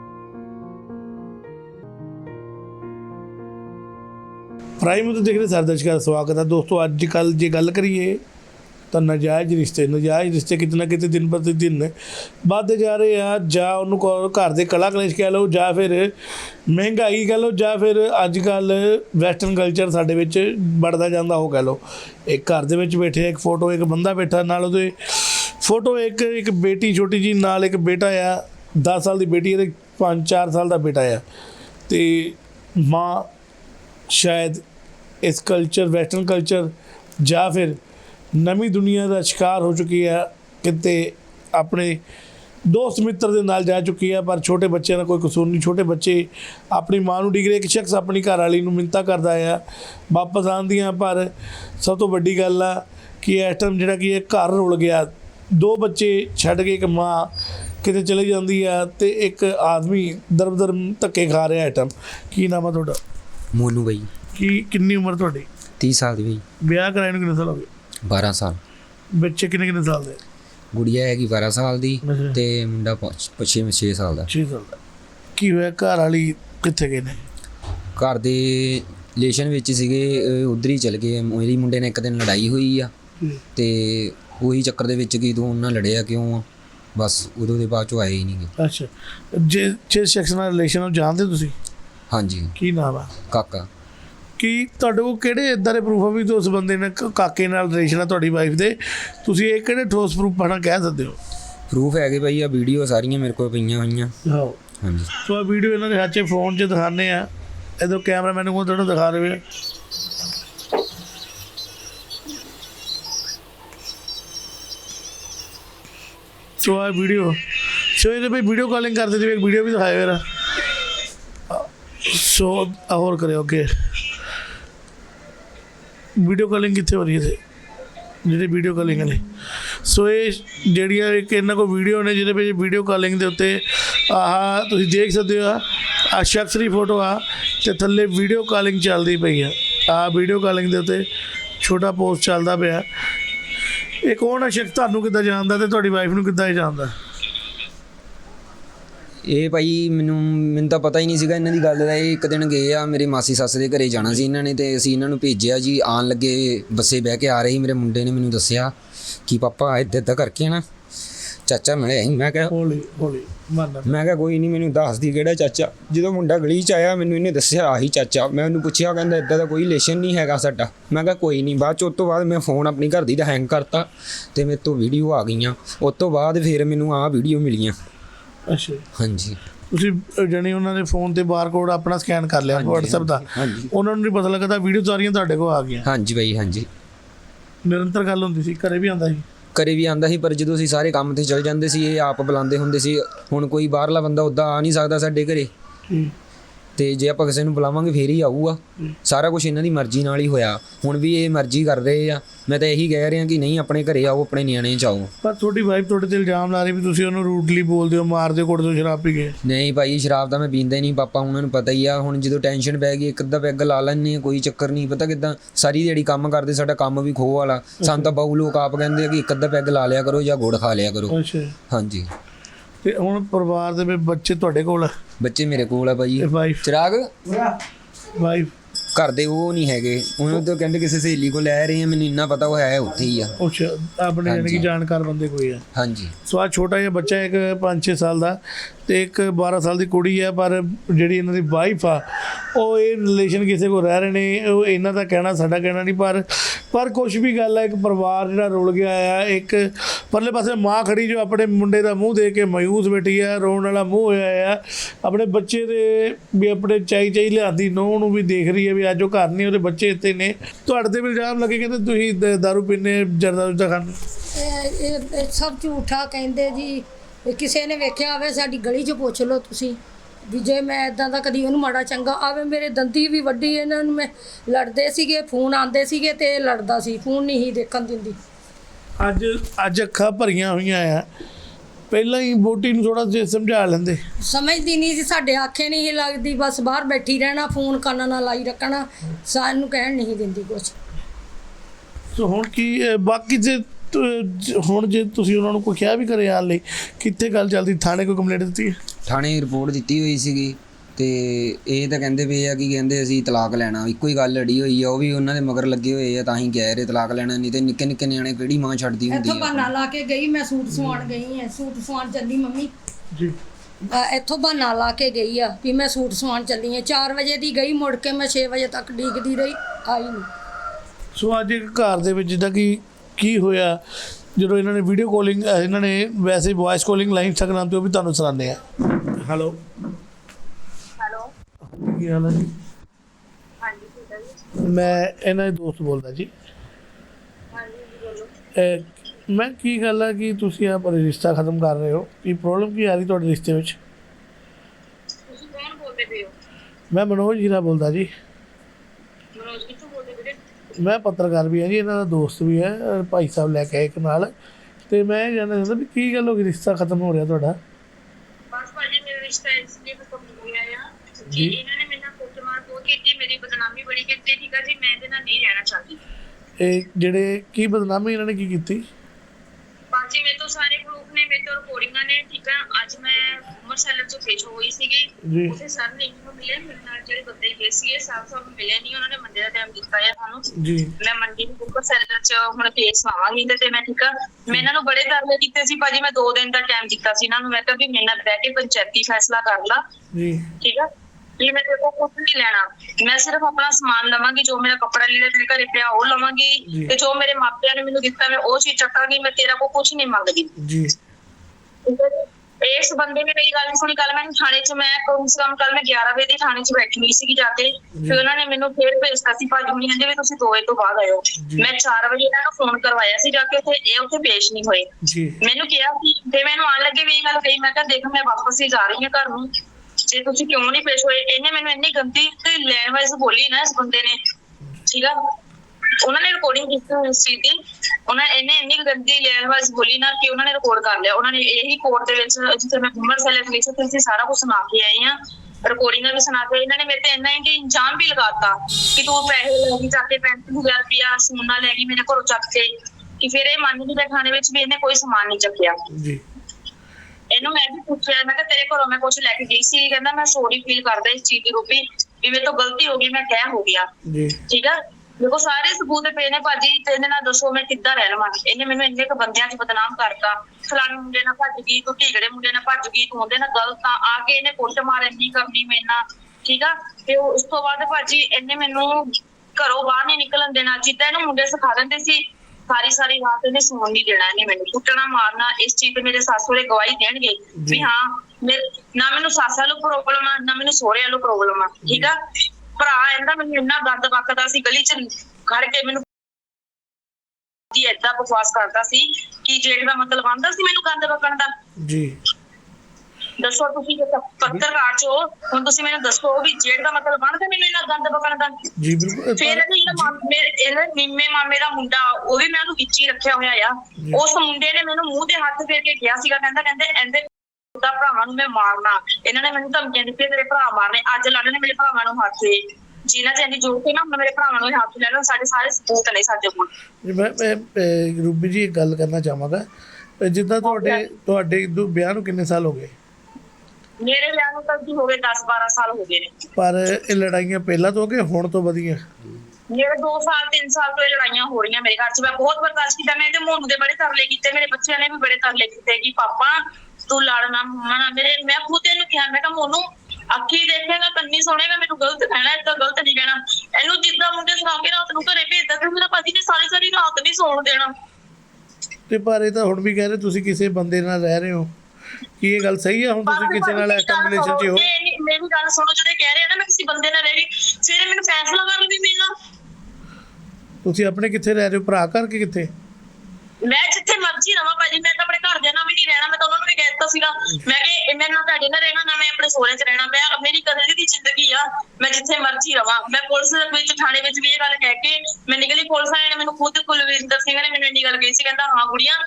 [SPEAKER 1] ਪ੍ਰਾਈਮ ਤੋਂ ਦੇਖ ਸਾਰੇ ਦਰਸ਼ਕਾਂ ਦਾ ਸਵਾਗਤ ਹੈ ਦੋਸਤੋ, ਅੱਜ ਕੱਲ ਜੇ ਗੱਲ ਕਰੀਏ ਤਾਂ ਨਾਜਾਇਜ਼ ਰਿਸ਼ਤੇ ਨਾਜਾਇਜ਼ ਰਿਸ਼ਤੇ ਕਿਤੇ ਨਾ ਕਿਤੇ ਦਿਨ ਪ੍ਰਤੀ ਦਿਨ ਵੱਧਦੇ ਜਾ ਰਹੇ ਆ, ਜਾਂ ਉਹਨੂੰ ਕਹੋ ਘਰ ਦੇ ਕਲਾ ਕਲੇਸ਼ ਕਹਿ ਲਓ, ਜਾਂ ਫਿਰ ਮਹਿੰਗਾਈ ਕਹਿ ਲਓ, ਜਾਂ ਫਿਰ ਅੱਜ ਕੱਲ ਵੈਸਟਰਨ ਕਲਚਰ ਸਾਡੇ ਵਿੱਚ ਵੱਧਦਾ ਜਾਂਦਾ ਉਹ ਕਹਿ ਲਓ। ਇੱਕ ਘਰ ਦੇ ਵਿੱਚ ਬੈਠੇ, ਇੱਕ ਫੋਟੋ ਇੱਕ ਬੰਦਾ ਬੈਠਾ, ਨਾਲ ਉਹਦੇ ਫੋਟੋ ਇੱਕ ਇੱਕ ਬੇਟੀ ਛੋਟੀ ਜੀ ਨਾਲ ਇੱਕ ਬੇਟਾ ਆ 10 ਸਾਲ ਦੀ ਬੇਟੀ ਹੈ ਤੇ 5-4 ਸਾਲ ਦਾ ਬੇਟਾ ਆ। ਤੇ ਮਾਂ ਸ਼ਾਇਦ ਇਸ ਕਲਚਰ ਵੈਸਟਰਨ ਕਲਚਰ ਜਾਂ ਫਿਰ ਨਵੀਂ ਦੁਨੀਆ ਦਾ ਸ਼ਿਕਾਰ ਹੋ ਚੁੱਕੀ ਹੈ ਕਿਤੇ ਆਪਣੇ ਦੋਸਤ ਮਿੱਤਰ ਦੇ ਨਾਲ ਜਾ ਚੁੱਕੀ ਹੈ ਪਰ ਛੋਟੇ ਬੱਚਿਆਂ ਦਾ ਕੋਈ ਕਸੂਰ ਨਹੀਂ। ਛੋਟੇ ਬੱਚੇ ਆਪਣੀ ਮਾਂ ਨੂੰ ਡਿਗਰੇ ਇੱਕ ਸ਼ਖਸ ਆਪਣੀ ਘਰ ਵਾਲੀ ਨੂੰ ਮਿੰਤਾ ਕਰਦਾ ਆ। ਵਾਪਸ ਆਉਂਦੀਆਂ ਪਰ ਸਭ ਤੋਂ ਵੱਡੀ ਗੱਲ ਆ ਕਿ ਇਸ ਟਾਈਮ ਜਿਹੜਾ ਕਿ ਇਹ ਘਰ ਰੁਲ ਗਿਆ ਦੋ ਬੱਚੇ ਛੱਡ ਕੇ ਇੱਕ ਮਾਂ ਕਿਤੇ ਚਲੀ ਜਾਂਦੀ ਆ ਤੇ ਇੱਕ ਆਦਮੀ ਦਰਬ ਦਰਬ ਧੱਕੇ ਖਾ ਰਿਹਾ ਟਾਈਮ ਕੀ ਨਾਮ ਆ ਤੁਹਾਡਾ?
[SPEAKER 2] ਮੋਨੂ ਬਈ।
[SPEAKER 1] ਕੀ ਕਿੰਨੀ ਉਮਰ ਤੁਹਾਡੀ?
[SPEAKER 2] 30 ਸਾਲ ਦੀ ਬਈ।
[SPEAKER 1] ਵਿਆਹ ਕਰਾਏ ਨੂੰ ਕਿੰਨੇ ਸਾਲ ਹੋ ਗਏ?
[SPEAKER 2] 12 ਸਾਲ।
[SPEAKER 1] ਬੱਚੇ ਕਿੰਨੇ ਕਿੰਨੇ ਸਾਲ ਦੇ?
[SPEAKER 2] ਗੁੜੀਆ ਹੈਗੀ 12 ਸਾਲ ਦੀ
[SPEAKER 1] ਅੱਛਾ।
[SPEAKER 2] ਤੇ ਮੁੰਡਾ 6 6 ਸਾਲ ਦਾ।
[SPEAKER 1] 6 ਸਾਲ ਦਾ। ਕੀ ਹੋਇਆ? ਘਰ ਵਾਲੀ ਕਿੱਥੇ ਗਏ ਨੇ?
[SPEAKER 2] ਘਰ ਦੇ ਰਿਲੇਸ਼ਨ ਵਿੱਚ ਸੀਗੇ ਉਧਰ ਹੀ ਚਲ ਗਏ। ਮੇਰੀ ਮੁੰਡੇ ਨੇ ਇੱਕ ਦਿਨ ਲੜਾਈ ਹੋਈ ਆ। ਤੇ ਉਹੀ ਚੱਕਰ ਦੇ ਵਿੱਚ ਕੀ ਤੂੰ ਉਹਨਾਂ ਲੜਿਆ ਕਿਉਂ ਆ? ਬਸ ਉਦੋਂ ਦੇ ਬਾਅਦ ਚੋਂ ਆਏ ਹੀ ਨਹੀਂ ਗੇ।
[SPEAKER 1] ਅੱਛਾ। ਜੇ ਜਿਸ ਸ਼ਖਸ ਨਾਲ ਰਿਲੇਸ਼ਨ ਨੂੰ ਜਾਣਦੇ ਹੋ ਤੁਸੀਂ?
[SPEAKER 2] ਹਾਂਜੀ।
[SPEAKER 1] ਕੀ ਨਾਮ ਆ?
[SPEAKER 2] ਕਾਕਾ।
[SPEAKER 1] ਕੀ ਤੁਹਾਡੇ ਕੋਲ ਕਿਹੜੇ ਇਦਾਂ ਦੇ ਪ੍ਰੂਫ ਆ ਵੀ ਉਸ ਬੰਦੇ ਕ- ਕਾਕੇ ਨਾਲ ਰਿਲੇਸ਼ਨ ਆ ਤੁਹਾਡੀ ਵਾਈਫ ਦੇ? ਤੁਸੀਂ ਇਹ ਕਿਹੜੇ ਠੋਸ ਪ੍ਰੂਫ ਬਣਾ ਕਹਿ ਸਕਦੇ ਹੋ?
[SPEAKER 2] ਪ੍ਰੂਫ ਹੈਗੇ ਭਾਈ ਆ ਵੀਡੀਓ ਸਾਰੀਆਂ ਮੇਰੇ ਕੋਲ ਪਈਆਂ ਹੋਈਆਂ।
[SPEAKER 1] ਹਾਂ
[SPEAKER 2] ਹਾਂਜੀ।
[SPEAKER 1] ਸੋ ਆ ਵੀਡੀਓ ਇਹਨਾਂ ਦੇ ਹੱਥ ਫੋਨ 'ਚ ਦਿਖਾਣੇ ਆ। ਇਧਰ ਕੈਮਰਾਮੈਨ ਕੋਲ ਤੁਹਾਨੂੰ ਦਿਖਾ ਰਹੇ ਆ ਸੋ ਆ ਵੀਡੀਓ ਸੋ ਇਹਦੇ ਵੀ ਵੀਡੀਓ ਕਾਲਿੰਗ ਕਰਦੇ ਤੇ ਇੱਕ ਵੀਡੀਓ ਵੀ ਦਿਖਾਇਆ ਮੇਰਾ ਸੋ ਹੋਰ ਕਰਿਓ ਓਕੇ ਵੀਡੀਓ ਕਾਲਿੰਗ ਕਿੱਥੇ ਹੋ ਰਹੀ ਹੈ ਤੇ ਜਿਹੜੇ ਵੀਡੀਓ ਕਾਲਿੰਗ ਨੇ ਸੋ ਇਹ ਜਿਹੜੀਆਂ ਇੱਕ ਇਹਨਾਂ ਕੋਲ ਵੀਡੀਓ ਨੇ, ਜਿਹਦੇ ਵਿੱਚ ਵੀਡੀਓ ਕਾਲਿੰਗ ਦੇ ਉੱਤੇ ਆਹ ਤੁਸੀਂ ਦੇਖ ਸਕਦੇ ਹੋ ਆ ਸ਼ਖਸ ਦੀ ਫੋਟੋ ਆ, ਤੇ ਥੱਲੇ ਵੀਡੀਓ ਕਾਲਿੰਗ ਚੱਲਦੀ ਪਈ ਆ। ਆ ਵੀਡੀਓ ਕਾਲਿੰਗ ਦੇ ਉੱਤੇ ਛੋਟਾ ਪੋਸਟ ਚੱਲਦਾ ਪਿਆ। ਇਹ ਕੌਣ ਆ ਸ਼ਖਸ? ਤੁਹਾਨੂੰ ਕਿੱਦਾਂ ਜਾਣਦਾ ਤੇ ਤੁਹਾਡੀ ਵਾਈਫ ਨੂੰ ਕਿੱਦਾਂ ਇਹ ਜਾਣਦਾ?
[SPEAKER 2] ਇਹ ਭਾਈ ਮੈਨੂੰ ਮੈਨੂੰ ਤਾਂ ਪਤਾ ਹੀ ਨਹੀਂ ਸੀਗਾ ਇਹਨਾਂ ਦੀ ਗੱਲ ਦਾ। ਇਹ ਇੱਕ ਦਿਨ ਗਏ ਆ ਮੇਰੇ ਮਾਸੀ ਸੱਸ ਦੇ ਘਰੇ ਜਾਣਾ ਸੀ ਇਹਨਾਂ ਨੇ ਤੇ ਅਸੀਂ ਇਹਨਾਂ ਨੂੰ ਭੇਜਿਆ ਜੀ। ਆਣ ਲੱਗੇ ਬੱਸੇ ਬਹਿ ਕੇ ਆ ਰਹੇ ਸੀ ਮੇਰੇ ਮੁੰਡੇ ਨੇ ਮੈਨੂੰ ਦੱਸਿਆ ਕਿ ਪਾਪਾ ਇੱਦਾਂ ਇੱਦਾਂ ਕਰਕੇ ਨਾ ਚਾਚਾ ਮਿਲਿਆ ਸੀ ਮੈਂ ਕਿਹਾ
[SPEAKER 1] ਹੌਲੀ ਹੌਲੀ ਮੰਨ
[SPEAKER 2] ਮੈਂ ਕਿਹਾ ਕੋਈ ਨਹੀਂ ਮੈਨੂੰ ਦੱਸਦੀ ਕਿਹੜਾ ਚਾਚਾ। ਜਦੋਂ ਮੁੰਡਾ ਗਲੀ 'ਚ ਆਇਆ ਮੈਨੂੰ ਇਹਨੇ ਦੱਸਿਆ ਆਹੀ ਚਾਚਾ। ਮੈਂ ਉਹਨੂੰ ਪੁੱਛਿਆ ਕਹਿੰਦਾ ਇਦਾਂ ਦਾ ਕੋਈ ਰਿਲੇਸ਼ਨ ਨਹੀਂ ਹੈਗਾ ਸਾਡਾ। ਮੈਂ ਕਿਹਾ ਕੋਈ ਨਹੀਂ ਬਾਅਦ ਚ ਉਸ ਤੋਂ ਬਾਅਦ ਮੈਂ ਫੋਨ ਆਪਣੀ ਘਰ ਦੀ ਦਾ ਹੈਂਗ ਕਰਤਾ ਤੇ ਮੇਰੇ ਤੋਂ ਵੀਡੀਓ ਆ ਗਈਆਂ। ਉਸ ਤੋਂ ਬਾਅਦ ਫਿਰ ਮੈਨੂੰ ਆਹ ਵੀਡੀਓ ਮਿਲੀਆਂ।
[SPEAKER 1] ਅੱਛਾ
[SPEAKER 2] ਹਾਂਜੀ।
[SPEAKER 1] ਤੁਸੀਂ ਜਾਣੀ ਉਹਨਾਂ ਦੇ ਫੋਨ ਤੇ ਬਾਰਕੋਡ ਆਪਣਾ ਸਕੈਨ ਕਰ ਲਿਆ WhatsApp ਦਾ। ਉਹਨਾਂ ਨੂੰ ਨਹੀਂ ਪਤਾ ਲੱਗਦਾ ਵੀਡੀਓ ਸਾਰੀਆਂ ਤੁਹਾਡੇ ਕੋਲ ਆ ਗਈਆਂ।
[SPEAKER 2] ਹਾਂਜੀ ਬਾਈ ਹਾਂਜੀ।
[SPEAKER 1] ਨਿਰੰਤਰ ਗੱਲ ਹੁੰਦੀ ਸੀ ਘਰੇ ਵੀ ਆਉਂਦਾ ਸੀ?
[SPEAKER 2] ਘਰੇ ਵੀ ਆਂਦਾ ਸੀ ਪਰ ਜਦੋਂ ਅਸੀਂ ਸਾਰੇ ਕੰਮ ਤੇ ਚਲ ਜਾਂਦੇ ਸੀ ਇਹ ਆਪ ਬੁਲਾਉਂਦੇ ਹੁੰਦੇ ਸੀ ਹੁਣ ਕੋਈ ਬਾਹਰਲਾ ਬੰਦਾ ਉਦਾਂ ਆ ਨਹੀਂ ਸਕਦਾ ਸਾਡੇ ਘਰੇ। ਤੇ ਜੇ ਆਪਾਂ ਕਿਸੇ ਨੂੰ ਬੁਲਾਵਾਂਗੇ ਫੇਰ ਹੀ ਆਊਗਾ। ਸਾਰਾ ਕੁਝ ਇਹਨਾਂ ਦੀ ਮਰਜ਼ੀ ਨਾਲ ਹੀ ਹੋਇਆ। ਹੁਣ ਵੀ ਇਹ ਮਰਜ਼ੀ ਕਰ ਰਹੇ ਆ। ਮੈਂ ਤਾਂ ਇਹੀ ਕਹਿ ਰਿਹਾ ਕਿ ਨਹੀਂ ਆਪਣੇ ਘਰੇ ਆਓ ਆਪਣੇ ਨਿਆਣੇ ਚ ਆਓ।
[SPEAKER 1] ਪਰ ਤੁਹਾਡੀ ਵਾਈਫ ਤੁਹਾਡੇ ਤੇ ਇਲਜ਼ਾਮ ਲਾ ਰਹੀ ਵੀ ਤੁਸੀਂ ਉਹਨੂੰ ਰੂਟਲੀ ਬੋਲਦੇ ਹੋ ਮਾਰਦੇ ਕੁੱਟਦੇ ਹੋ ਸ਼ਰਾਬ ਪੀ ਕੇ।
[SPEAKER 2] ਨਹੀਂ ਭਾਈ ਸ਼ਰਾਬ ਤਾਂ ਮੈਂ ਪੀਂਦਾ ਹੀ ਨਹੀਂ। ਪਾਪਾ ਉਹਨਾਂ ਨੂੰ ਪਤਾ ਹੀ ਆ। ਹੁਣ ਜਦੋਂ ਟੈਨਸ਼ਨ ਪੈ ਗਈ ਇੱਕ ਅੱਧਾ ਪੈਗ ਲਾ ਲੈਂਦੇ ਆ ਕੋਈ ਚੱਕਰ ਨਹੀਂ। ਪਤਾ ਕਿਦਾਂ? ਸਾਰੀ ਦਿਹਾੜੀ ਕੰਮ ਕਰਦੇ ਸਾਡਾ ਕੰਮ ਵੀ ਖੋਹ ਵਾਲਾ। ਸਾਨੂੰ ਤਾਂ ਬਹੁ ਲੋਕ ਆਪ ਕਹਿੰਦੇ ਆ ਕਿ ਇੱਕ ਅੱਧਾ ਪੈਗ ਲਾ ਲਿਆ ਕਰੋ ਜਾਂ ਗੁੜ ਖਾ ਲਿਆ ਕਰੋ।
[SPEAKER 1] ਅੱਛਾ।
[SPEAKER 2] ਹਾਂਜੀ।
[SPEAKER 1] ਤੇ ਹੁਣ ਪਰਿਵਾਰ ਦੇ ਵਿੱਚ ਬੱਚੇ ਤੁਹਾਡੇ ਕੋਲ ਆ?
[SPEAKER 2] ਬੱਚੇ ਮੇਰੇ ਕੋਲ ਆ ਭਾਈ।
[SPEAKER 1] ਵਾਈਫ
[SPEAKER 2] ਚਿਰਾਗ?
[SPEAKER 1] ਵਾਈਫ
[SPEAKER 2] ਘਰ ਦੇ ਉਹ ਨਹੀਂ ਹੈਗੇ। ਉਹਨਾਂ ਤੋਂ ਕਹਿੰਦੇ ਕਿਸੇ ਸਹੇਲੀ ਕੋਲ ਲੈ ਰਹੇ ਆ ਮੈਨੂੰ ਇੰਨਾ ਪਤਾ ਉਹ ਹੈ ਉੱਥੇ ਹੀ ਆ।
[SPEAKER 1] ਅੱਛਾ ਆਪਣੇ ਕਿ
[SPEAKER 2] ਹਾਂਜੀ।
[SPEAKER 1] ਜਾਣਕਾਰ ਬੰਦੇ ਕੋਈ ਆ।
[SPEAKER 2] ਹਾਂਜੀ।
[SPEAKER 1] ਸੋ ਆ ਛੋਟਾ ਜਿਹਾ ਬੱਚਾ ਇੱਕ 5-6 ਸਾਲ ਦਾ। ਤੇ ਇੱਕ 12 ਸਾਲ ਦੀ ਕੁੜੀ ਹੈ ਪਰ ਜਿਹੜੀ ਇਹਨਾਂ ਦੀ ਵਾਈਫ ਆ, ਉਹ ਇਹ ਰਿਲੇਸ਼ਨ ਕਿਸੇ ਕੋ ਰਹਿ ਰਹੇ ਨੇ, ਉਹ ਇਹਨਾਂ ਦਾ ਕਹਿਣਾ ਸਾਡਾ ਕਹਿਣਾ ਨਹੀਂ, ਪਰ ਪਰ ਕੁਝ ਵੀ ਗੱਲ ਹੈ ਇੱਕ ਪਰਿਵਾਰ ਜਿਹੜਾ ਰੁਲ ਗਿਆ ਆ, ਇੱਕ ਪਰਲੇ ਪਾਸੇ ਮਾਂ ਖੜੀ ਜੋ ਆਪਣੇ ਮੁੰਡੇ ਦਾ ਮੂੰਹ ਦੇ ਕੇ ਮਾਯੂਸ ਬੈਠੀ ਆ, ਰੋਣ ਵਾਲਾ ਮੂੰਹ ਹੋਇਆ ਆ, ਆਪਣੇ ਬੱਚੇ ਦੇ ਵੀ ਆਪਣੇ ਚਾਈ ਚਾਈ ਲਿਆਂਦੀ, ਨੂੰਹ ਨੂੰ ਵੀ ਦੇਖ ਰਹੀ ਹੈ ਵੀ ਅੱਜ ਉਹ ਘਰ ਨਹੀਂ, ਉਹਦੇ ਬੱਚੇ ਇੱਥੇ ਨੇ। ਤੁਹਾਡੇ ਤੇ ਵੀ ਇਲਜ਼ਾਮ ਲੱਗੇ ਕਹਿੰਦੇ ਤੁਸੀਂ ਦਾਰੂ ਪੀਨੇ ਜਰਦਾ ਜੁਦਾ ਖਾਂਦੇ।
[SPEAKER 4] ਇਹ ਸਭ ਝੂਠਾ ਕਹਿੰਦੇ ਜੀ। ਇਹ ਕਿਸੇ ਨੇ ਵੇਖਿਆ ਹੋਵੇ ਸਾਡੀ ਗਲੀ 'ਚ ਪੁੱਛ ਲਓ ਤੁਸੀਂ ਵੀ ਜੇ ਮੈਂ ਇਦਾਂ ਦਾ ਕਦੀ ਉਹਨੂੰ ਮਾੜਾ ਚੰਗਾ ਆਵੇ ਮੇਰੇ ਦੰਦੀ ਵੀ ਵੱਡੀ ਇਹਨਾਂ ਨੂੰ ਮੈਂ ਲੜਦੇ ਸੀਗੇ ਫੋਨ ਆਉਂਦੇ ਸੀਗੇ ਤੇ ਇਹ ਲੜਦਾ ਸੀ ਫੋਨ ਨਹੀਂ ਹੀ ਦੇਖਣ ਦਿੰਦੀ।
[SPEAKER 1] ਅੱਜ ਅੱਜ ਅੱਖਾਂ ਭਰੀਆਂ ਹੋਈਆਂ ਆ। ਪਹਿਲਾਂ ਹੀ ਬੋਟੀ ਨੂੰ ਥੋੜਾ ਜਿਹਾ ਸਮਝਾ ਲੈਂਦੇ।
[SPEAKER 4] ਸਮਝਦੀ ਨਹੀਂ ਸੀ ਸਾਡੇ ਆਖੇ ਨਹੀਂ ਸੀ ਲੱਗਦੀ ਬਸ ਬਾਹਰ ਬੈਠੀ ਰਹਿਣਾ ਫੋਨ ਕੰਨਾਂ ਨਾਲ ਲਾਈ ਰੱਖਣਾ ਸਾਨੂੰ ਕਹਿਣ ਨਹੀਂ ਦਿੰਦੀ ਕੁਛ।
[SPEAKER 1] ਸੋ ਹੁਣ ਕੀ ਅਹ, ਬਾਕੀ ਜ- ਹੁਣ ਜੇ ਤੁਸੀਂ ਉਹਨਾਂ ਨੂੰ ਕੋਈ ਕਿਹਾ ਵੀ ਕਰੇ ਆਣ ਲਈ ਕਿੱਥੇ ਗੱਲ ਚੱਲਦੀ? ਥਾਣੇ ਕੋਈ ਕੰਪਲੇਂਟ ਦਿੱਤੀ? ਹੈ?
[SPEAKER 2] ਥਾਣੇ ਰਿਪੋਰਟ ਦਿੱਤੀ ਹੋਈ ਸੀਗੀ ਤੇ ਇਹ ਤਾਂ ਕਹਿੰਦੇ ਪਏ ਆ ਕਿ ਕਹਿੰਦੇ ਅਸੀਂ ਤਲਾਕ ਲੈਣਾ ਇੱਕੋ ਹੀ ਗੱਲ ਲੜੀ ਹੋਈ ਆ ਉਹ ਵੀ ਉਹਨਾਂ ਦੇ ਮਗਰ ਲੱਗੇ ਹੋਏ ਆ ਤਾਂ ਹੀ ਕਹਿ ਰਹੇ ਤਲਾਕ ਲੈਣਾ ਨਹੀਂ ਤੇ ਨਿੱਕੇ ਨਿੱਕੇ ਨਿਆਣੇ ਕਿਹੜੀ ਮਾਂ ਛੱਡਦੀ ਹੁੰਦੀ
[SPEAKER 4] ਇੱਥੋਂ
[SPEAKER 2] ਆ
[SPEAKER 4] ਬਹਾਨਾ ਲਾ ਕੇ ਗਈ ਮੈਂ ਸੂਟ ਸਵਾਉਣ ਗਈ ਐ ਸੂਟ ਸਵਾਉਣ ਚੱਲੀ ਮੰਮੀ।
[SPEAKER 1] ਜੀ।
[SPEAKER 4] ਇੱਥੋਂ ਬਹਾਨਾ ਲਾ ਕੇ ਗਈ ਆ ਵੀ ਮੈਂ ਸੂਟ ਸਵਾਉਣ ਚੱਲੀ ਆ। 4 ਵਜੇ ਦੀ ਗਈ ਮੁੜ ਕੇ ਮੈਂ 6 ਵਜੇ ਤੱਕ ਡੀਕਦੀ ਰਹੀ ਆਈ ਨਹੀਂ
[SPEAKER 1] ਸੋ ਅੱਜ ਇੱਕ ਘਰ ਦੇ ਵਿੱਚ ਜਿੱਦਾਂ ਕਿ ਕੀ ਹੋਇਆ? ਜਦੋਂ ਇਹਨਾਂ ਨੇ ਵੀਡੀਓ ਕਾਲਿੰਗ ਇਹਨਾਂ ਨੇ ਵੈਸੇ ਵਾਇਸ ਕਾਲਿੰਗ ਲਾਈਨ ਇੰਸਟਾਗ੍ਰਾਮ ਤੇ ਉਹ ਵੀ ਤੁਹਾਨੂੰ ਸੁਣਾਉਂਦੇ ਆ। ਹੈਲੋ
[SPEAKER 3] ਹੈਲੋ
[SPEAKER 1] ਕੀ ਹਾਲ ਹੈ ਜੀ?
[SPEAKER 3] ਹਾਂਜੀ ਠੀਕ ਹੈ ਜੀ।
[SPEAKER 1] ਮੈਂ ਇਹਨਾਂ ਦੇ ਦੋਸਤ ਬੋਲਦਾ ਜੀ।
[SPEAKER 3] ਹਾਂਜੀ ਜੀ ਬੋਲੋ।
[SPEAKER 1] ਮੈਂ ਕੀ ਗੱਲ ਹੈ ਕਿ ਤੁਸੀਂ ਆਪ ਰਿਸ਼ਤਾ ਖਤਮ ਕਰ ਰਹੇ ਹੋ? ਕੀ ਪ੍ਰੋਬਲਮ ਕੀ ਆ ਰਹੀ ਤੁਹਾਡੇ ਰਿਸ਼ਤੇ ਵਿੱਚ?
[SPEAKER 3] ਤੁਸੀਂ ਕੌਣ ਬੋਲਦੇ ਪਏ ਹੋ?
[SPEAKER 1] ਮੈਂ ਮਨੋਜ ਹੀਰਾ ਬੋਲਦਾ ਜੀ
[SPEAKER 3] ਮਨੋਜ ਕਿੱਥੋਂ ਬੋਲਦੇ ਵੀਰੇ
[SPEAKER 1] ਮੈਂ ਪੱਤਰਕਾਰ ਵੀ ਹਾਂ ਜੀ ਇਹਨਾਂ ਦਾ ਦੋਸਤ ਵੀ ਹੈ ਭਾਈ ਸਾਹਿਬ ਲੈ ਕੇ ਆਏ ਇੱਕ ਨਾਲ। ਤੇ ਮੈਂ ਜਾਣਨਾ ਚਾਹੁੰਦਾ ਵੀ ਕੀ ਗੱਲ ਹੋ ਗਈ ਰਿਸ਼ਤਾ ਖਤਮ ਹੋ ਰਿਹਾ ਤੁਹਾਡਾ?
[SPEAKER 3] ਬਸ ਭਾਜੀ ਮੇਰਾ ਰਿਸ਼ਤਾ ਇਸ ਲਈ ਖਤਮ ਹੋ ਗਿਆ ਆ।
[SPEAKER 1] ਜੀ।
[SPEAKER 3] ਇਹਨਾਂ ਨੇ ਮੇਰੇ ਨਾਲ ਕੁੱਟਮਾਰ ਬਹੁਤ ਕੀਤੀ ਮੇਰੀ ਬਦਨਾਮੀ ਬੜੀ ਕੀਤੀ। ਠੀਕ ਆ ਜੀ ਮੈਂ ਇਹਦੇ ਨਾਲ ਨਹੀਂ ਰਹਿਣਾ ਚਾਹਦੀ।
[SPEAKER 1] ਇਹ ਜਿਹੜੇ ਕੀ ਬਦਨਾਮੀ ਇਹਨਾਂ ਨੇ ਕੀ ਕੀਤੀ?
[SPEAKER 3] ਬਾਜੀ ਮੇਰੇ ਤੋਂ ਸਾਰੇ ਪ੍ਰੂਫ ਨੇ ਮੇਰੇ ਤੋਂ ਰਿਕਾਰਡਿੰਗਾਂ ਨੇ ਠੀਕ ਆ? ਅੱਜ ਮੈਂ ਅੰਮ੍ਰਿਤਸਰ ਚ ਪੇਸ਼ ਹੋਈ ਸੀਗੀ।
[SPEAKER 1] ਜੀ।
[SPEAKER 3] ਉਸੇ ਸਰ ਨੇ ਮੈਨੂੰ ਮਿਲੇ ਮੇਰੇ ਨਾਲ ਜਿਹੜੇ ਬੰਦੇ ਗਏ ਸੀਗੇ ਸਰ ਸਾਨੂੰ ਮਿਲੇ ਨਹੀਂ ਉਹਨਾਂ ਨੇ ਮੰਡੇ ਦਾ ਟਾਈਮ ਦਿੱਤਾ ਹੈ ਸਾਨੂੰ।
[SPEAKER 1] ਜੀ।
[SPEAKER 3] ਮੈਂ ਮੰਡੀ ਨੂੰ ਬੁੱਕ ਸੈਲਰ ਚ ਹੁਣ ਕੇਸ ਆਵਾਂਗੀ ਤੇ ਤੇ ਮੈਂ ਠੀਕ ਆ। ਮੈਂ ਇਹਨਾਂ ਨੂੰ ਬੜੇ ਤਰਲੇ ਕੀਤੇ ਸੀ ਭਾਜੀ ਮੈਂ 2 ਦਿਨ ਦਾ ਟਾਈਮ ਦਿੱਤਾ ਸੀ ਇਹਨਾਂ ਨੂੰ। ਮੈਂ ਕਿਹਾ ਵੀ ਮੇਰੇ ਨਾਲ ਬਹਿ ਕੇ ਪੰਚਾਇਤੀ ਫੈਸਲਾ ਕਰ ਲਾ।
[SPEAKER 1] ਜੀ।
[SPEAKER 3] ਠੀਕ ਆ? ਵੀ ਮੈਂ ਤੇਰੇ ਕੋਲ ਕੁਝ ਨਹੀਂ ਲੈਣਾ। ਮੈਂ ਸਿਰਫ ਆਪਣਾ ਸਮਾਨ ਲਵਾਂਗੀ ਜੋ ਮੇਰਾ ਕੱਪੜਾ ਲੀੜਾ ਤੇਰੇ ਘਰੇ ਪਿਆ ਉਹ। ਲਵਾਂਗੀ ਤੇ ਜੋ ਮੇਰੇ ਮਾਪਿਆਂ ਨੇ ਮੈਨੂੰ ਦਿੱਤਾ ਮੈਂ ਉਹ ਚੀਜ਼ ਚੱਕਾਂਗੀ ਮੈਂ ਤੇਰਾ ਕੋਲ ਕੁਝ ਨਹੀਂ ਮੰਗਦੀ।
[SPEAKER 1] ਜੀ।
[SPEAKER 3] ਇਸ ਬੰਦੇ ਨੇ ਮੇਰੀ ਗੱਲ ਸੁਣੀ ਕੱਲ ਮੈਂ ਥਾਣੇ 'ਚ ਮੈਂ ਕਮ ਸੇ ਕਮ ਕੱਲ ਮੈਂ 11 ਵਜੇ ਦੀ ਥਾਣੇ 'ਚ ਬੈਠੀ ਹੋਈ ਸੀਗੀ ਜਾ ਕੇ। ਫਿਰ ਉਹਨਾਂ ਨੇ ਮੈਨੂੰ ਫੇਰ ਭੇਜਤਾ ਸੀ ਭਾਜੀ ਹੁਣੀ ਕਹਿੰਦੇ ਵੀ ਤੁਸੀਂ 2 ਵਜੇ ਤੋਂ ਬਾਅਦ ਆਇਓ। ਮੈਂ 4 ਵਜੇ ਇਹਨਾਂ ਨੂੰ ਫੋਨ ਕਰਵਾਇਆ ਸੀ ਜਾ ਕੇ ਉੱਥੇ ਇਹ ਉੱਥੇ ਪੇਸ਼ ਨਹੀਂ ਹੋਏ। ਮੈਨੂੰ ਕਿਹਾ ਕਿ ਤੇ ਮੈਨੂੰ ਆਣ ਲੱਗੇ ਵੀ ਇਹ ਗੱਲ ਕਹੀ ਮੈਂ ਕਿਹਾ ਦੇਖ ਮੈਂ ਵਾਪਸ ਹੀ ਜਾ ਰਹੀ ਹਾਂ ਘਰ ਨੂੰ। ਜੇ ਤੁਸੀਂ ਕਿਉਂ ਨਹੀਂ ਪੇਸ਼ ਹੋਏ? ਇਹਨੇ ਮੈਨੂੰ ਇੰਨੀ ਗੰਦੀ ਤੇ ਬੋਲੀ ਨਾ ਇਸ ਬੰਦੇ ਨੇ, ਠੀਕ ਆ? ਉਹਨਾਂ ਨੇ ਰਿਕਾਰਡਿੰਗ ਕੀਤੀ ਹੋਈ ਸੀ ਦੀ ਉਹਨਾਂ ਇਹਨੇ ਇੰਨੀ ਗੰਦੀ ਲੈਣ ਬੋਲੀ ਨਾ ਕਿ ਉਹਨਾਂ ਨੇ ਰਿਕਾਰਡ ਕਰ ਲਿਆ। ਉਹਨਾਂ ਨੇ ਇਹੀ ਕੋਰਟ ਦੇ ਵਿੱਚ, ਜਿੱਥੇ ਮੈਂ ਗੁੰਮਰ ਸੈਲੇ ਪੁਲਿਸ ਤੇ ਅਸੀਂ ਸਾਰਾ ਕੁਝ ਸੁਣਾ ਕੇ ਆਏ ਆ। ਰਿਕਾਰਡਿੰਗਾਂ ਵੀ ਸੁਣਾ ਕੇ ਇਹਨਾਂ ਨੇ ਮੇਰੇ ਤੇ ਇੰਨਾ ਹੀ ਕਿ ਇੰਜਾਮ ਵੀ ਲਗਾਤਾ ਕਿ ਤੂੰ ਪੈਸੇ ਲੈ ਕੇ ਚੱਕ ਕੇ 35000 ਰੁਪਇਆ ਸੋਨਾ ਲੈ ਗਈ ਮੇਰੇ ਘਰੋਂ ਚੱਕ ਕੇ, ਕਿ ਫਿਰ ਇਹ ਮੰਨ ਗਈ ਥਾਣੇ ਵਿੱਚ ਵੀ ਇਹਨੇ ਕੋਈ ਸਮਾਨ ਨਹੀਂ ਚੱਕਿਆ।
[SPEAKER 1] ਜੀ।
[SPEAKER 3] ਇਹਨੂੰ ਮੈਂ ਵੀ ਪੁੱਛਿਆ ਮੈਂ ਕਿਹਾ ਤੇਰੇ ਘਰੋਂ ਮੈਂ ਕੁਝ ਲੈ ਕੇ ਗਈ ਸੀ ਕਹਿੰਦਾ ਮੈਂ ਸੌਰੀ ਫੀਲ ਕਰਦਾ ਇਸ ਚੀਜ਼ ਦੀ ਰੂਪੀ ਵੀ ਮੇਰੇ ਤੋਂ ਗਲਤੀ ਹੋ ਗਈ ਮੈਂ ਕਹਿ ਹੋ ਗਿਆ।
[SPEAKER 1] ਜੀ।
[SPEAKER 3] ਠੀਕ ਆ? ਦੇਖੋ ਸਾਰੇ ਸਬੂਤ ਪਏ ਨੇ ਭਾਜੀ ਤੇ ਨਾਲ ਦੱਸੋ ਮੈਂ ਕਿੱਦਾਂ ਰਹਿ ਲਵਾਂ। ਇਹਨੇ ਮੈਨੂੰ ਇੰਨੇ ਕੁ ਬੰਦਿਆਂ 'ਚ ਬਦਨਾਮ ਕਰਤਾ। ਫਲਾਣੇ ਮੁੰਡੇ ਨਾਲ ਭੱਜ ਗਈ ਤੂੰ ਢੀਗੜੇ ਮੁੰਡੇ ਨਾਲ ਭੱਜ ਗਈ ਤੂੰ ਉਹਦੇ ਨਾਲ ਗਲਤ ਆ ਆ ਕੇ ਇਹਨੇ ਕੁੱਟ ਮਾਰ ਇੰਨੀ ਕਰਨੀ ਮੇਰੇ ਨਾਲ। ਠੀਕ ਆ? ਤੇ ਉਸ ਤੋਂ ਬਾਅਦ ਭਾਜੀ ਇਹਨੇ ਮੈਨੂੰ ਘਰੋਂ ਬਾਹਰ ਨਹੀਂ ਨਿਕਲਣ ਦੇਣਾ। ਜਿੱਦਾਂ ਇਹਨੂੰ ਮੁੰਡੇ ਸਿਖਾ ਦਿੰਦੇ ਸੀ ਸਾਰੀ ਸਾਰੀ ਰਾਤ ਇਹਨੇ ਸੌਣ ਨਹੀਂ ਦੇਣਾ ਇਹਨੇ ਮੈਨੂੰ। ਕੁੱਟਣਾ ਮਾਰਨਾ ਇਸ ਚੀਜ਼ ਤੇ ਮੇਰੇ ਸੱਸ ਸਹੁਰੇ ਗਵਾਹੀ ਦੇਣਗੇ ਵੀ ਹਾਂ ਨਾ ਮੈਨੂੰ ਸੱਸ ਵੱਲੋਂ ਪ੍ਰੋਬਲਮ ਆ ਨਾ ਮੈਨੂੰ ਸਹੁਰੇ ਵੱਲੋਂ ਪ੍ਰੋਬਲਮ ਆ ਠੀਕ ਆ? ਭਰਾ ਇਹਦਾ ਮੈਨੂੰ ਇੰਨਾ ਗੰਦ ਬਕਦਾ ਸੀ ਗਲੀ 'ਚ ਖੜ ਕੇ ਮੈਨੂੰ ਜੀ ਏਦਾਂ ਬਕਵਾਸ ਕਰਦਾ ਸੀ ਕਿ ਦਾ ਮਤਲਬ ਆਂਦਾ ਸੀ ਮੈਨੂੰ ਗੰਦ ਬਕਣ ਦਾ।
[SPEAKER 1] ਜੀ।
[SPEAKER 3] ਦੱਸੋ ਤੁਸੀਂ ਜੇ ਪੱਤਰਕਾਰ ਚੋ ਹੁਣ ਤੁਸੀਂ ਮੈਨੂੰ ਦੱਸੋ ਵੀ ਜੇੜ ਦਾ ਮਤਲਬ ਬਣਦਾ ਮੈਨੂੰ ਇਹਨਾਂ ਗੰਦ ਬਕਣ ਦਾ
[SPEAKER 1] ਜੀ ਬਿਲਕੁਲ।
[SPEAKER 3] ਫਿਰ ਇਹਨੇ ਜਿਹੜਾ ਮਾਮ- ਮੇਰੇ ਇਹਨੇ ਨਿੰਮੇ ਮਾਮੇ ਦਾ ਮੁੰਡਾ ਉਹ ਵੀ ਮੈਂ ਉਹਨੂੰ ਵਿੱਚ ਹੀ ਰੱਖਿਆ ਹੋਇਆ ਆ। ਉਸ ਮੁੰਡੇ ਨੇ ਮੈਨੂੰ ਮੂੰਹ ਤੇ ਹੱਥ ਫੇਰ ਕੇ ਕਿਹਾ ਸੀਗਾ ਕਹਿੰਦਾ ਕਹਿੰਦੇ ਇਹਦੇ ਦਾ ਭਰਾਵਾਂ ਨੂੰ ਮੈਂ ਮਾਰਨਾ। ਇਹਨਾਂ ਨੇ ਮੈਨੂੰ ਧਮਕੀਆਂ ਦਿੱਤੀਆਂ ਤੇਰੇ ਭਰਾ ਮਾਰਨੇ। ਅੱਜ ਲੜਨ ਨੇ ਮੇਰੇ ਭਰਾਵਾਂ ਨੂੰ ਹੱਥ ਦੇ। ਜਿਨ੍ਹਾਂ ਚ ਇੰਨੀ ਜੋਰ ਤੇ ਨਾ ਮੇਰੇ ਭਰਾਵਾਂ ਨੂੰ ਹੱਥ ਲੈ ਲਓ ਸਾਡੇ ਸਾਰੇ ਸਬੂਤ ਨੇ ਸਾਡੇ ਕੋਲ।
[SPEAKER 1] ਜੀ, ਮੈਂ ਮੈਂ ਅਹ, ਰੂਬੀ ਜੀ ਇੱਕ ਗੱਲ ਕਰਨਾ ਚਾਹਾਂਗਾ। ਅਹ, ਜਿੱਦਾਂ ਤੁਹਾਡੇ ਤੁਹਾਡੇ ਦੋ ਵਿਆਹ ਨੂੰ ਕਿੰਨੇ ਸਾਲ ਹੋ ਗਏ?
[SPEAKER 3] ਮੇਰੇ ਵਿਆਹ ਨੂੰ ਤਾਂ ਜੀ ਹੋ ਗਏ 10 12 ਸਾਲ ਹੋ ਗਏ ਨੇ।
[SPEAKER 1] ਪਰ ਇਹ ਲੜਾਈਆਂ ਪਹਿਲਾਂ ਤੋਂ ਗਏ ਹੁਣ ਤੋਂ ਵਧੀਆਂ?
[SPEAKER 3] ਮੇਰੇ 2 ਸਾਲ 3 ਸਾਲ ਤੋਂ ਇਹ ਲੜਾਈਆਂ ਹੋ ਰਹੀਆਂ ਮੇਰੇ ਘਰ 'ਚ। ਮੈਂ ਬਹੁਤ ਬਰਦਾਸ਼ਤ ਕੀਤਾ ਮੈਂ ਤੇ ਮੋਨੂ ਦੇ ਬੜੇ ਤਰਲੇ ਕੀਤੇ ਮੇਰੇ ਬੱਚਿਆਂ ਨੇ ਵੀ ਬੜੇ ਤਰਲੇ ਕੀਤੇ ਕਿ ਪਾਪਾ ਤੂੰ ਲੜਨਾ ਮਨਾ ਮੇਰੇ। ਮੈਂ ਖੁਦ ਇਹਨੂੰ ਕਿਹਾ ਮੈਂ ਕਿਹਾ ਮੋਨੂ ਅੱਖੀ ਦੇਖੇਗਾ ਕੰਨੀ ਸੁਣੇਗਾ ਮੈਨੂੰ ਗਲਤ ਕਹਿਣਾ ਇਹ ਤਾਂ ਗਲਤ ਨਹੀਂ ਕਹਿਣਾ। ਇਹਨੂੰ ਜਿੱਦਾਂ ਮੁੰਡੇ ਸੁਣਾ ਕੇ ਰਾਤ ਨੂੰ ਘਰੇ ਭੇਜਦਾ ਤੇ ਮੇਰਾ ਭਾਜੀ ਨੇ ਸਾਰੀ ਸਾਰੀ ਰਾਤ ਨਹੀਂ ਸੌਣ ਦੇਣਾ।
[SPEAKER 1] ਤੇ ਪਰ ਇਹ ਤਾਂ ਹੁਣ ਵੀ ਕਹਿ ਰਹੇ ਤੁਸੀਂ ਕਿਸੇ ਬੰਦੇ ਨਾਲ ਰਹਿ ਰਹੇ ਹੋ। ਕੀ ਇਹ ਗੱਲ ਸਹੀ ਹੈ ਹੁਣ ਤੁਸੀਂ ਕਿਸੇ ਨਾਲ ਰਿਲੇਸ਼ਨ 'ਚ ਹੋ?
[SPEAKER 3] ਮੇਰੀ ਗੱਲ ਸੁਣੋ ਜਿਹੜੇ ਕਹਿ ਰਹੇ ਆ ਨਾ ਮੈਂ ਕਿਸੇ ਬੰਦੇ ਨਾਲ ਰਹਿ ਗਈ ਸਵੇਰੇ ਮੈਨੂੰ ਫੈਸਲਾ ਕਰਨ ਵੀ ਮਿਲਣਾ।
[SPEAKER 1] ਤੁਸੀਂ ਆਪਣੇ ਕਿੱਥੇ ਰਹਿ ਰਹੇ ਹੋ? ਭਰਾ ਕਰਕੇ ਕਿੱਥੇ?
[SPEAKER 3] ਮੈਂ ਜਿੱਥੇ ਮਰਜ਼ੀ ਰਵਾਂ ਭਾਜੀ ਮੈਂ ਤਾਂ ਆਪਣੇ ਘਰ ਦੇ ਨਾਲ ਵੀ ਨਹੀਂ ਰਹਿਣਾ ਮੈਂ ਤਾਂ ਉਹਨਾਂ ਨੂੰ ਵੀ ਕਹਿ ਦਿੱਤਾ ਸੀਗਾ। ਮੈਂ ਕਿ ਮੈਂ ਨਾ ਤੁਹਾਡੇ ਨਾਲ ਰਹਿਣਾ ਨਾ ਮੈਂ ਆਪਣੇ ਸਹੁਰੇ 'ਚ ਰਹਿਣਾ। ਮੈਂ ਮੇਰੀ ਕਦੇ ਦੀ ਜ਼ਿੰਦਗੀ ਆ ਮੈਂ ਜਿੱਥੇ ਮਰਜ਼ੀ ਰਵਾਂ। ਮੈਂ ਪੁਲਿਸ ਦੇ ਵਿੱਚ ਥਾਣੇ ਵਿੱਚ ਵੀ ਇਹ ਗੱਲ ਕਹਿ ਕੇ ਮੈਂ ਨਿਕਲੀ ਪੁਲਿਸ ਵਾਲਿਆਂ ਨੇ ਮੈਨੂੰ ਖੁਦ ਕੁਲਵਿੰਦਰ ਸਿੰਘ ਨੇ ਮੈਨੂੰ ਇੰਨੀ ਗੱਲ ਕਹੀ ਸੀ ਕਹਿੰਦਾ ਹਾਂ ਕੁੜੀਆਂ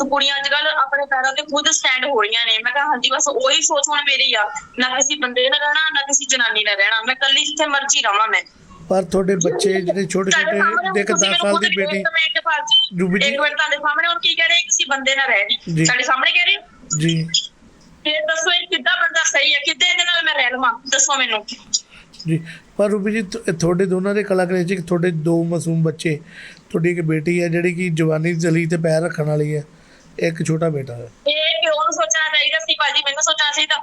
[SPEAKER 3] ਤੂੰ ਕੁੜੀਆਂ ਅੱਜ ਕੱਲ ਆਪਣੇ ਪੈਰਾਂ ਤੇ ਖੁਦ ਸਟੈਂਡ ਹੋ ਰਹੀਆਂ ਨੇ। ਮੈਂ ਕਿਹਾ ਹਾਂਜੀ ਬਸ ਉਹੀ ਸੋਚ ਹੁਣ ਮੇਰੀ ਆ। ਨਾ ਕਿਸੇ ਬੰਦੇ ਨਾਲ ਰਹਿਣਾ ਨਾ ਕਿਸੇ ਜਨਾਨੀ ਨਾਲ ਰਹਿਣਾ। ਮੈਂ ਕੱਲੀ ਜਿੱਥੇ ਮਰਜ਼ੀ ਰਵਾਂ ਮੈਂ।
[SPEAKER 1] ਪਰ ਤੁਹਾਡੇ ਬੱਚੇ ਜਿਹੜੇ ਛੋਟੇ ਛੋਟੇ ਦੇਖ
[SPEAKER 3] ਤੁਸੀਂ
[SPEAKER 1] 10
[SPEAKER 3] ਮੈਨੂੰ
[SPEAKER 1] ਸਾਲ ਦੀ ਬੇਟੀ
[SPEAKER 3] ਇੱਕ ਮਿੰਟ ਭਾਜੀ,
[SPEAKER 1] ਰੂਬੀ ਜੀ।
[SPEAKER 3] ਇੱਕ ਮਿੰਟ ਤੁਹਾਡੇ ਸਾਹਮਣੇ ਹੁਣ ਕੀ ਕਹਿ ਰਹੇ ਕਿਸੇ ਬੰਦੇ ਨਾਲ ਰਹਿ ਸਾਡੇ ਸਾਹਮਣੇ ਕਹਿ ਰਹੇ?
[SPEAKER 1] ਜੀ।
[SPEAKER 3] ਫਿਰ ਦੱਸੋ ਇਹ ਕਿੱਦਾਂ ਬੰਦਾ ਸਹੀ ਹੈ ਕਿੱਦਾਂ ਇਹਦੇ ਨਾਲ ਮੈਂ ਰਹਿ ਲਵਾਂ? ਦੱਸੋ ਮੈਨੂੰ।
[SPEAKER 1] ਜੀ। ਪਰ ਰੂਬੀ ਜੀ ਤੁਹਾਡੇ ਦੋਨਾਂ ਦੇ ਕਲਾਕਾਰ ਚ ਤੁਹਾਡੇ ਦੋ ਮਾਸੂਮ ਬੱਚੇ ਤੁਹਾਡੀ ਇੱਕ ਬੇਟੀ ਹੈ ਜਿਹੜੀ ਕਿ ਜਵਾਨੀ ਜਲੀ ਤੇ ਪੈਰ ਰੱਖਣ ਵਾਲੀ ਹੈ। ਇੱਕ ਛੋਟਾ ਬੇਟਾ ਹੈ।
[SPEAKER 3] ਇਹ ਕਿਉਂ ਨੂੰ ਸੋਚਣਾ ਚਾਹੀਦਾ ਸੀ ਭਾਜੀ? ਮੈਨੂੰ ਸੋਚਣਾ ਚਾਹੀਦਾ